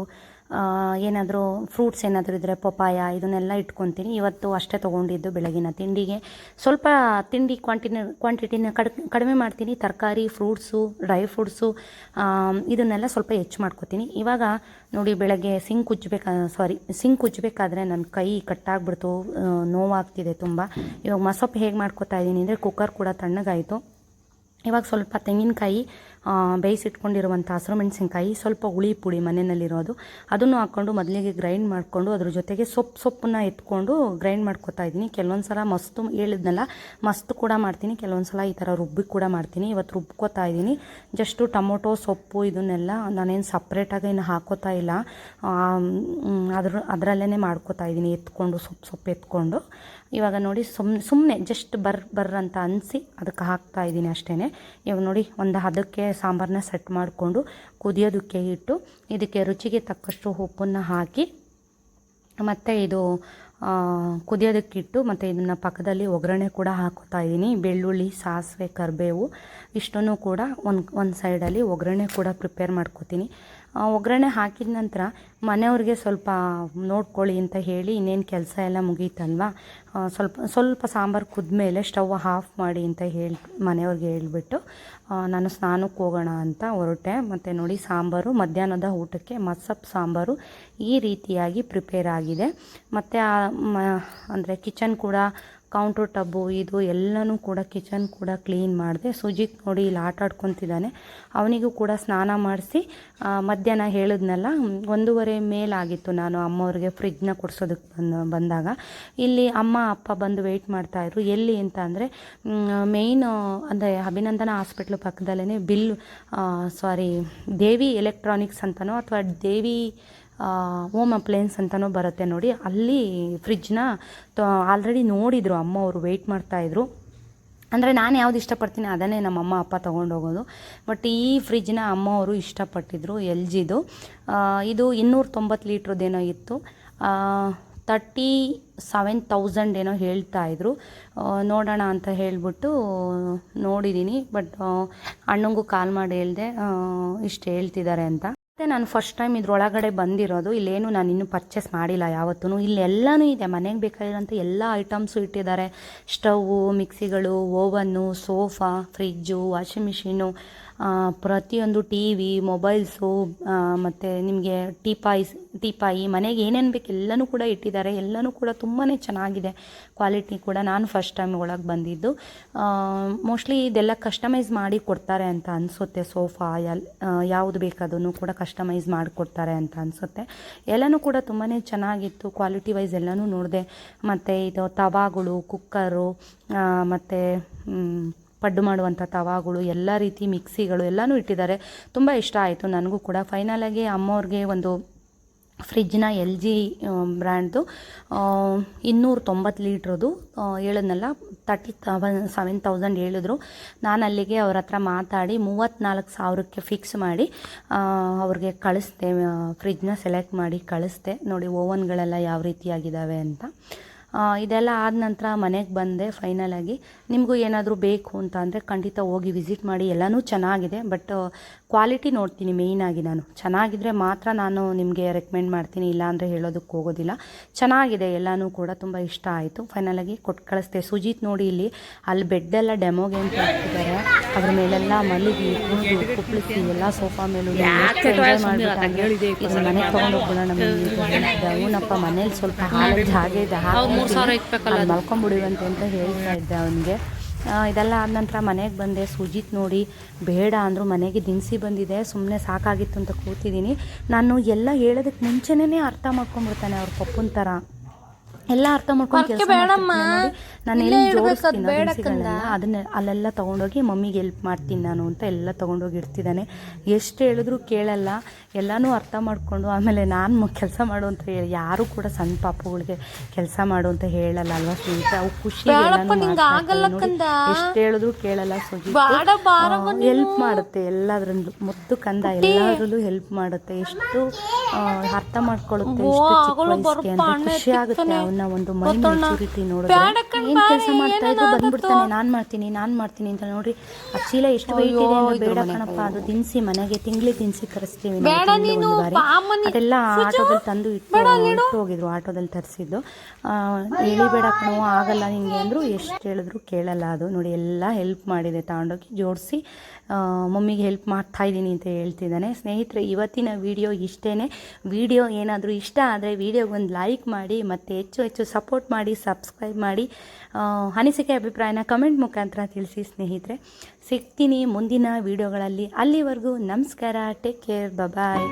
ಏನಾದರೂ ಫ್ರೂಟ್ಸ್ ಏನಾದರೂ ಇದ್ದರೆ ಪಪಾಯ ಇದನ್ನೆಲ್ಲ ಇಟ್ಕೊತೀನಿ. ಇವತ್ತು ಅಷ್ಟೇ ತೊಗೊಂಡಿದ್ದು ಬೆಳಗಿನ ತಿಂಡಿಗೆ. ಸ್ವಲ್ಪ ತಿಂಡಿ ಕ್ವಾಂಟಿನ ಕ್ವಾಂಟಿಟಿನ ಕಡ್ ಕಡಿಮೆ ಮಾಡ್ತೀನಿ. ತರಕಾರಿ ಫ್ರೂಟ್ಸು ಡ್ರೈ ಫ್ರೂಟ್ಸು ಇದನ್ನೆಲ್ಲ ಸ್ವಲ್ಪ ಹೆಚ್ಚು ಮಾಡ್ಕೋತೀನಿ. ಇವಾಗ ನೋಡಿ ಬೆಳಗ್ಗೆ ಸಿಂಕ್ ಉಜ್ಬೇಕಾ ಸಾರಿ ಸಿಂಕ್ ಉಜ್ಜಬೇಕಾದ್ರೆ ನನ್ನ ಕೈ ಕಟ್ಟಾಗ್ಬಿಡ್ತು. ನೋವಾಗ್ತಿದೆ ತುಂಬ. ಇವಾಗ ಮಸೊಪ್ಪು ಹೇಗೆ ಮಾಡ್ಕೊತಾ ಇದ್ದೀನಿ ಅಂದರೆ ಕುಕ್ಕರ್ ಕೂಡ ತಣ್ಣಗಾಯಿತು. ಇವಾಗ ಸ್ವಲ್ಪ ತೆಂಗಿನಕಾಯಿ ಬೇಯಿಸಿಟ್ಕೊಂಡಿರುವಂಥ ಹಸಿರು ಮೆಣಸಿನ್ಕಾಯಿ, ಸ್ವಲ್ಪ ಹುಳಿ ಪುಡಿ ಮನೆಯಲ್ಲಿರೋದು. ಅದನ್ನು ಹಾಕ್ಕೊಂಡು ಮೊದಲಿಗೆ ಗ್ರೈಂಡ್ ಮಾಡಿಕೊಂಡು ಅದ್ರ ಜೊತೆಗೆ ಸೊಪ್ಪು, ಸೊಪ್ಪನ್ನ ಎತ್ಕೊಂಡು ಗ್ರೈಂಡ್ ಮಾಡ್ಕೊತಾ ಇದ್ದೀನಿ. ಕೆಲವೊಂದು ಸಲ ಮಸ್ತು ಹೇಳಿದ್ನಲ್ಲ, ಮಸ್ತ್ ಕೂಡ ಮಾಡ್ತೀನಿ. ಕೆಲವೊಂದು ಸಲ ಈ ಥರ ರುಬ್ಬಿ ಕೂಡ ಮಾಡ್ತೀನಿ. ಇವತ್ತು ರುಬ್ಕೋತಾ ಇದ್ದೀನಿ. ಜಸ್ಟು ಟೊಮೊಟೊ, ಸೊಪ್ಪು ಇದನ್ನೆಲ್ಲ ನಾನೇನು ಸಪ್ರೇಟಾಗಿ ಏನು ಹಾಕೋತಾ ಇಲ್ಲ. ಅದ್ರ ಅದರಲ್ಲೇ ಮಾಡ್ಕೋತಾ ಇದ್ದೀನಿ. ಎತ್ಕೊಂಡು, ಸೊಪ್ಪು ಸೊಪ್ಪು ಎತ್ಕೊಂಡು. ಇವಾಗ ನೋಡಿ ಸುಮ್ಮನೆ ಸುಮ್ಮನೆ ಜಸ್ಟ್ ಬರ್ ಬರ್ರಂತ ಅನಿಸಿ ಅದಕ್ಕೆ ಹಾಕ್ತಾ ಇದ್ದೀನಿ ಅಷ್ಟೇ ಇವಾಗ ನೋಡಿ, ಒಂದು ಹದಕ್ಕೆ ಸಾಂಬಾರನ್ನ ಸೆಟ್ ಮಾಡಿಕೊಂಡು ಕುದಿಯೋದಕ್ಕೆ ಇಟ್ಟು ಇದಕ್ಕೆ ರುಚಿಗೆ ತಕ್ಕಷ್ಟು ಉಪ್ಪನ್ನು ಹಾಕಿ ಮತ್ತು ಇದು ಕುದಿಯೋದಕ್ಕಿಟ್ಟು ಮತ್ತು ಇದನ್ನು ಪಕ್ಕದಲ್ಲಿ ಒಗ್ಗರಣೆ ಕೂಡ ಹಾಕೋತಾ ಇದ್ದೀನಿ. ಬೆಳ್ಳುಳ್ಳಿ, ಸಾಸಿವೆ, ಕರಿಬೇವು ಇಷ್ಟನ್ನು ಕೂಡ ಒಂದು ಒಂದು ಸೈಡಲ್ಲಿ ಒಗ್ಗರಣೆ ಕೂಡ ಪ್ರಿಪೇರ್ ಮಾಡ್ಕೋತೀನಿ. ಒಗ್ಗರಣೆ ಹಾಕಿದ ನಂತರ ಮನೆಯವ್ರಿಗೆ ಸ್ವಲ್ಪ ನೋಡ್ಕೊಳ್ಳಿ ಅಂತ ಹೇಳಿ ಇನ್ನೇನು ಕೆಲಸ ಎಲ್ಲ ಮುಗೀತಲ್ವಾ? ಸ್ವಲ್ಪ ಸ್ವಲ್ಪ ಸಾಂಬಾರು ಕುದ್ಮೇಲೆ ಸ್ಟವ್ ಆಫ್ ಮಾಡಿ ಅಂತ ಹೇಳಿ ಮನೆಯವ್ರಿಗೆ ಹೇಳ್ಬಿಟ್ಟು ನಾನು ಸ್ನಾನಕ್ಕೆ ಹೋಗೋಣ ಅಂತ ಹೊರಟೆ. ಮತ್ತು ನೋಡಿ ಸಾಂಬಾರು, ಮಧ್ಯಾಹ್ನದ ಊಟಕ್ಕೆ ಮಸಪ್ ಸಾಂಬಾರು ಈ ರೀತಿಯಾಗಿ ಪ್ರಿಪೇರ್ ಆಗಿದೆ. ಮತ್ತು ಅಂದರೆ ಕಿಚನ್ ಕೂಡ ಕೌಂಟ್ರ್ ಟಬ್ಬು ಇದು ಎಲ್ಲನೂ ಕೂಡ ಕಿಚನ್ ಕೂಡ ಕ್ಲೀನ್ ಮಾಡಿದೆ. ಸುಜಿತ್ ನೋಡಿ ಇಲ್ಲಿ ಆಟ ಆಡ್ಕೊತಿದ್ದಾನೆ. ಅವನಿಗೂ ಕೂಡ ಸ್ನಾನ ಮಾಡಿಸಿ ಮಧ್ಯಾಹ್ನ ಹೇಳಿದ್ನಲ್ಲ, ಒಂದೂವರೆ ಮೇಲಾಗಿತ್ತು ನಾನು ಅಮ್ಮವ್ರಿಗೆ ಫ್ರಿಜ್ನ ಕೊಡಿಸೋದಕ್ಕೆ ಬಂದು, ಬಂದಾಗ. ಇಲ್ಲಿ ಅಮ್ಮ, ಅಪ್ಪ ಬಂದು ವೆಯ್ಟ್ ಮಾಡ್ತಾಯಿದ್ರು ಎಲ್ಲಿ ಅಂತ ಅಂದರೆ ಮೇಯ್ನ್ ಅಂದರೆ ಅಭಿನಂದನ ಹಾಸ್ಪಿಟ್ಲ್ ಪಕ್ಕದಲ್ಲೇ ಬಿಲ್ ಸಾರಿ ದೇವಿ ಎಲೆಕ್ಟ್ರಾನಿಕ್ಸ್ ಅಂತನೋ ಅಥವಾ ದೇವಿ ಹೋಮ್ ಅಪ್ಲಯನ್ಸ್ ಅಂತಲೂ ಬರುತ್ತೆ ನೋಡಿ. ಅಲ್ಲಿ ಫ್ರಿಜ್ನ ಆಲ್ರೆಡಿ ನೋಡಿದರು, ಅಮ್ಮ ಅವರು ವೆಯ್ಟ್ ಮಾಡ್ತಾಯಿದ್ರು ಅಂದರೆ ನಾನು ಯಾವ್ದು ಇಷ್ಟಪಡ್ತೀನಿ ಅದನ್ನೇ ನಮ್ಮ ಅಮ್ಮ, ಅಪ್ಪ ತೊಗೊಂಡೋಗೋದು ಬಟ್ ಈ ಫ್ರಿಜ್ನ ಅಮ್ಮ ಅವರು ಇಷ್ಟಪಟ್ಟಿದ್ರು ಎಲ್ ಜಿದು ಇದು ಇನ್ನೂರ ತೊಂಬತ್ತು ಲೀಟ್ರದ್ದೇನೋ ಇತ್ತು. ತರ್ಟಿ ಸೆವೆನ್ ತೌಸಂಡ್ ಏನೋ ಹೇಳ್ತಾ ಇದ್ರು. ನೋಡೋಣ ಅಂತ ಹೇಳಿಬಿಟ್ಟು ನೋಡಿದ್ದೀನಿ ಬಟ್ ಅಣ್ಣಂಗೂ ಕಾಲ್ ಮಾಡಿ ಹೇಳಿದೆ ಇಷ್ಟು ಹೇಳ್ತಿದ್ದಾರೆ ಅಂತ. ಮತ್ತು ನಾನು ಫಸ್ಟ್ ಟೈಮ್ ಇದ್ರೊಳಗಡೆ ಬಂದಿರೋದು, ಇಲ್ಲೇನು ನಾನು ಇನ್ನೂ ಪರ್ಚೇಸ್ ಮಾಡಿಲ್ಲ ಯಾವತ್ತೂ ಇಲ್ಲೆಲ್ಲನೂ ಇದೆ, ಮನೆಗೆ ಬೇಕಾಗಿರೋಂಥ ಎಲ್ಲ ಐಟಮ್ಸು ಇಟ್ಟಿದ್ದಾರೆ. Stove ಮಿಕ್ಸಿಗಳು, oven, sofa fridge washing machine ಪ್ರತಿಯೊಂದು ಟಿ ವಿ ಮೊಬೈಲ್ಸು ಮತ್ತು ನಿಮಗೆ ಟೀಪಾಯ್ಸ್ ಟೀಪಾಯಿ ಮನೆಗೆ ಏನೇನು ಬೇಕು ಎಲ್ಲನೂ ಕೂಡ ಇಟ್ಟಿದ್ದಾರೆ. ಎಲ್ಲನೂ ಕೂಡ ತುಂಬಾ ಚೆನ್ನಾಗಿದೆ ಕ್ವಾಲಿಟಿ ಕೂಡ. ನಾನು ಫಸ್ಟ್ ಟೈಮ್ ಒಳಗೆ ಬಂದಿದ್ದು. ಮೋಸ್ಟ್ಲಿ ಇದೆಲ್ಲ ಕಸ್ಟಮೈಸ್ ಮಾಡಿ ಕೊಡ್ತಾರೆ ಅಂತ ಅನಿಸುತ್ತೆ. ಸೋಫಾ ಎಲ್ ಯಾವುದು ಬೇಕಾದನ್ನು ಕೂಡ ಕಸ್ಟಮೈಸ್ ಮಾಡಿಕೊಡ್ತಾರೆ ಅಂತ ಅನಿಸುತ್ತೆ. ಎಲ್ಲನೂ ಕೂಡ ತುಂಬಾ ಚೆನ್ನಾಗಿತ್ತು. ಕ್ವಾಲಿಟಿ ವೈಸ್ ಎಲ್ಲನೂ ನೋಡಿದೆ. ಮತ್ತು ಇದು ತವಾಗಳು ಕುಕ್ಕರು ಮತ್ತು ಪಡ್ಡು ಮಾಡುವಂಥ ತವಾಗಳು, ಎಲ್ಲ ರೀತಿ ಮಿಕ್ಸಿಗಳು ಎಲ್ಲನೂ ಇಟ್ಟಿದ್ದಾರೆ. ತುಂಬ ಇಷ್ಟ ಆಯಿತು ನನಗೂ ಕೂಡ. ಫೈನಲಾಗಿ ಅಮ್ಮವ್ರಿಗೆ ಒಂದು ಫ್ರಿಜ್ನ ಎಲ್ ಜಿ ಬ್ರ್ಯಾಂಡ್ದು ಇನ್ನೂರ ತೊಂಬತ್ತು ಲೀಟ್ರದು ಹೇಳಿದ್ನಲ್ಲ ತರ್ಟಿ ಸೆವೆನ್ ತೌಸಂಡ್ ಹೇಳಿದ್ರು. ನಾನು ಅಲ್ಲಿಗೆ ಅವ್ರ ಹತ್ರ ಮಾತಾಡಿ ಮೂವತ್ತ್ನಾಲ್ಕು ಸಾವಿರಕ್ಕೆ ಫಿಕ್ಸ್ ಮಾಡಿ ಅವ್ರಿಗೆ ಕಳಿಸ್ದೆ ಫ್ರಿಜ್ನ ಸೆಲೆಕ್ಟ್ ಮಾಡಿ ಕಳಿಸ್ದೆ. ನೋಡಿ ಓವನ್ಗಳೆಲ್ಲ ಯಾವ ರೀತಿಯಾಗಿದ್ದಾವೆ ಅಂತ. ಇದೆಲ್ಲ ಆದ ನಂತರ ಮನೆಗೆ ಬಂದೆ ಫೈನಲಾಗಿ ನಿಮಗೂ ಏನಾದರೂ ಬೇಕು ಅಂತ ಅಂದರೆ ಖಂಡಿತ ಹೋಗಿ ವಿಸಿಟ್ ಮಾಡಿ, ಎಲ್ಲನೂ ಚೆನ್ನಾಗಿದೆ ಬಟ್ ಕ್ವಾಲಿಟಿ ನೋಡ್ತೀನಿ ಮೇಯ್ನಾಗಿ ನಾನು. ಚೆನ್ನಾಗಿದ್ದರೆ ಮಾತ್ರ ನಾನು ನಿಮಗೆ ರೆಕಮೆಂಡ್ ಮಾಡ್ತೀನಿ ಇಲ್ಲಾಂದರೆ ಹೇಳೋದಕ್ಕೆ ಹೋಗೋದಿಲ್ಲ. ಚೆನ್ನಾಗಿದೆ, ಎಲ್ಲನೂ ಕೂಡ ತುಂಬ ಇಷ್ಟ ಆಯಿತು. ಫೈನಲಾಗಿ ಕೊಟ್ಟು ಕಳಿಸ್ದೆ. ಸುಜಿತ್ ನೋಡಿ ಇಲ್ಲಿ, ಅಲ್ಲಿ ಬೆಡ್ಡೆಲ್ಲ ಡೆಮೋಗೆ ಅಂತ ಹಾಕ್ತಿದ್ದಾರೆ. ಅದ್ರ ಮೇಲೆಲ್ಲ ಮಲಗಿ ಕೂತು ಕುಪ್ಪಳಿಸಿ ಎಲ್ಲ ಸೋಫಾ ಮೇಲೂ ಮನೆ ಇದನ್ನ ಮನೆಗೆ ತೊಗೊಂಡು ಹೋಗೋಣ ನಮಗೆ ಅವನಪ್ಪ ಮನೇಲಿ ಸ್ವಲ್ಪ ಜಾಗ ಇದೆ ಅಲ್ಲಿ ಮಲ್ಕೊಂಬಿಡುವಂತೆ ಅಂತ ಹೇಳ್ತಾ ಇದ್ದೆ ಅವನಿಗೆ. ಇದೆಲ್ಲ ಆದ ನಂತರ ಮನೆಗೆ ಬಂದೆ ಸುಜಿತ್ ನೋಡಿ ಬೇಡ ಅಂದರು ಮನೆಗೆ ದಿನಸಿ ಬಂದಿದೆ ಸುಮ್ಮನೆ ಸಾಕಾಗಿತ್ತು ಅಂತ ಕೂತಿದ್ದೀನಿ. ನಾನು ಎಲ್ಲ ಹೇಳೋದಕ್ಕೆ ಮುಂಚೆನೇ ಅರ್ಥ ಮಾಡ್ಕೊಂಡ್ಬಿಡ್ತಾನೆ ಅವ್ರ ಪಪ್ಪನ ಥರ ಎಲ್ಲ ಅರ್ಥ ಮಾಡ್ಕೊಂಡು ಕೆಲಸ ನಾನು ಎಲ್ಲಿ ಜೋಡಿಸ್ತೀನಿ ಅದನ್ನ ಅಲ್ಲೆಲ್ಲ ತಗೊಂಡೋಗಿ ಮಮ್ಮಿಗೆ ಹೆಲ್ಪ್ ಮಾಡ್ತೀನಿ ನಾನು ಅಂತ ಎಲ್ಲ ತೊಗೊಂಡೋಗಿ ಇಡ್ತಿದ್ದಾನೆ. ಎಷ್ಟು ಹೇಳಿದ್ರು ಕೇಳಲ್ಲ ಎಲ್ಲನೂ ಅರ್ಥ ಮಾಡಿಕೊಂಡು ಆಮೇಲೆ ನಾನು ಕೆಲಸ ಮಾಡು ಅಂತ ಹೇಳಿ ಯಾರು ಕೂಡ ಸಣ್ಣ ಪಾಪುಗಳಿಗೆ ಕೆಲಸ ಮಾಡು ಅಂತ ಹೇಳಲ್ಲ ಅಲ್ವಾ ಸ್ನೇಹಿತರೆ? ಅವು ಖುಷಿ ಎಷ್ಟು ಹೇಳಿದ್ರು ಕೇಳಲ್ಲ ಹೆಲ್ಪ್ ಮಾಡುತ್ತೆ ಎಲ್ಲದ್ರಲ್ಲೂ. ಮುತ್ತು ಕಂದ ಎಲ್ಲದರಲ್ಲೂ ಹೆಲ್ಪ್ ಮಾಡುತ್ತೆ. ಎಷ್ಟು ಅರ್ಥ ಮಾಡ್ಕೊಳ್ಳುತ್ತೆ ಎಷ್ಟು ಚಿಕ್ಕ ವಯಸ್ಸಿಗೆ ಅಂತ ಖುಷಿ ಆಗುತ್ತೆ ಅವನ್ನ ಒಂದು ಮೈ ಮೆಚುರಿಟಿ ನೋಡಿದ್ರೆ. ಏನ್ ಕೆಲಸ ಮಾಡ್ತಾ ಇದ್ರು ಬಂದ್ಬಿಡ್ತಾನೆ. ನಾನು ಮಾಡ್ತೀನಿ ನಾನು ಮಾಡ್ತೀನಿ ಅಂತ ನೋಡ್ರಿ. ಆ ಚೀಲ ಎಷ್ಟು ವೈಟ್ ಇದೆ ಅಂದ್ರೆ ಬೇಡ ಕಣಪ್ಪ. ಅದು ದಿನಸಿ ಮನೆಗೆ ತಿಂಗ್ಳಿ ದಿನಸಿ ತರಿಸ್ತೀವಿ. ಅದೆಲ್ಲ ಆಟೋದಲ್ಲಿ ತಂದು ಇಟ್ಟು ಇಟ್ಟು ಹೋಗಿದ್ರು ಆಟೋದಲ್ಲಿ ತರಿಸಿದ್ದು. ಎಳಿಬೇಡ ಕಣೋ ಆಗಲ್ಲ ನಿಂಗೆ ಅಂದ್ರು ಎಷ್ಟು ಹೇಳಿದ್ರು ಕೇಳಲ್ಲ ಅದು. ನೋಡಿ ಎಲ್ಲ ಹೆಲ್ಪ್ ಮಾಡಿದೆ ತಗೊಂಡೋಗಿ ಜೋಡಿಸಿ. ಮಮ್ಮಿಗೆ ಹೆಲ್ಪ್ ಮಾಡ್ತಾ ಇದ್ದೀನಿ ಅಂತ ಹೇಳ್ತಿದ್ದಾನೆ. ಸ್ನೇಹಿತರೆ ಇವತ್ತಿನ ವಿಡಿಯೋ ಇಷ್ಟೇ ವಿಡಿಯೋ ಏನಾದರೂ ಇಷ್ಟ ಆದರೆ ವಿಡಿಯೋಗೆ ಒಂದು ಲೈಕ್ ಮಾಡಿ ಮತ್ತು ಹೆಚ್ಚು ಹೆಚ್ಚು ಸಪೋರ್ಟ್ ಮಾಡಿ ಸಬ್ಸ್ಕ್ರೈಬ್ ಮಾಡಿ. ಅನಿಸಿಕೆ ಅಭಿಪ್ರಾಯನ ಕಮೆಂಟ್ ಮುಖಾಂತರ ತಿಳಿಸಿ ಸ್ನೇಹಿತರೆ. ಸಿಗ್ತೀನಿ ಮುಂದಿನ ವಿಡಿಯೋಗಳಲ್ಲಿ. ಅಲ್ಲಿವರೆಗೂ ನಮಸ್ಕಾರ. Take care bye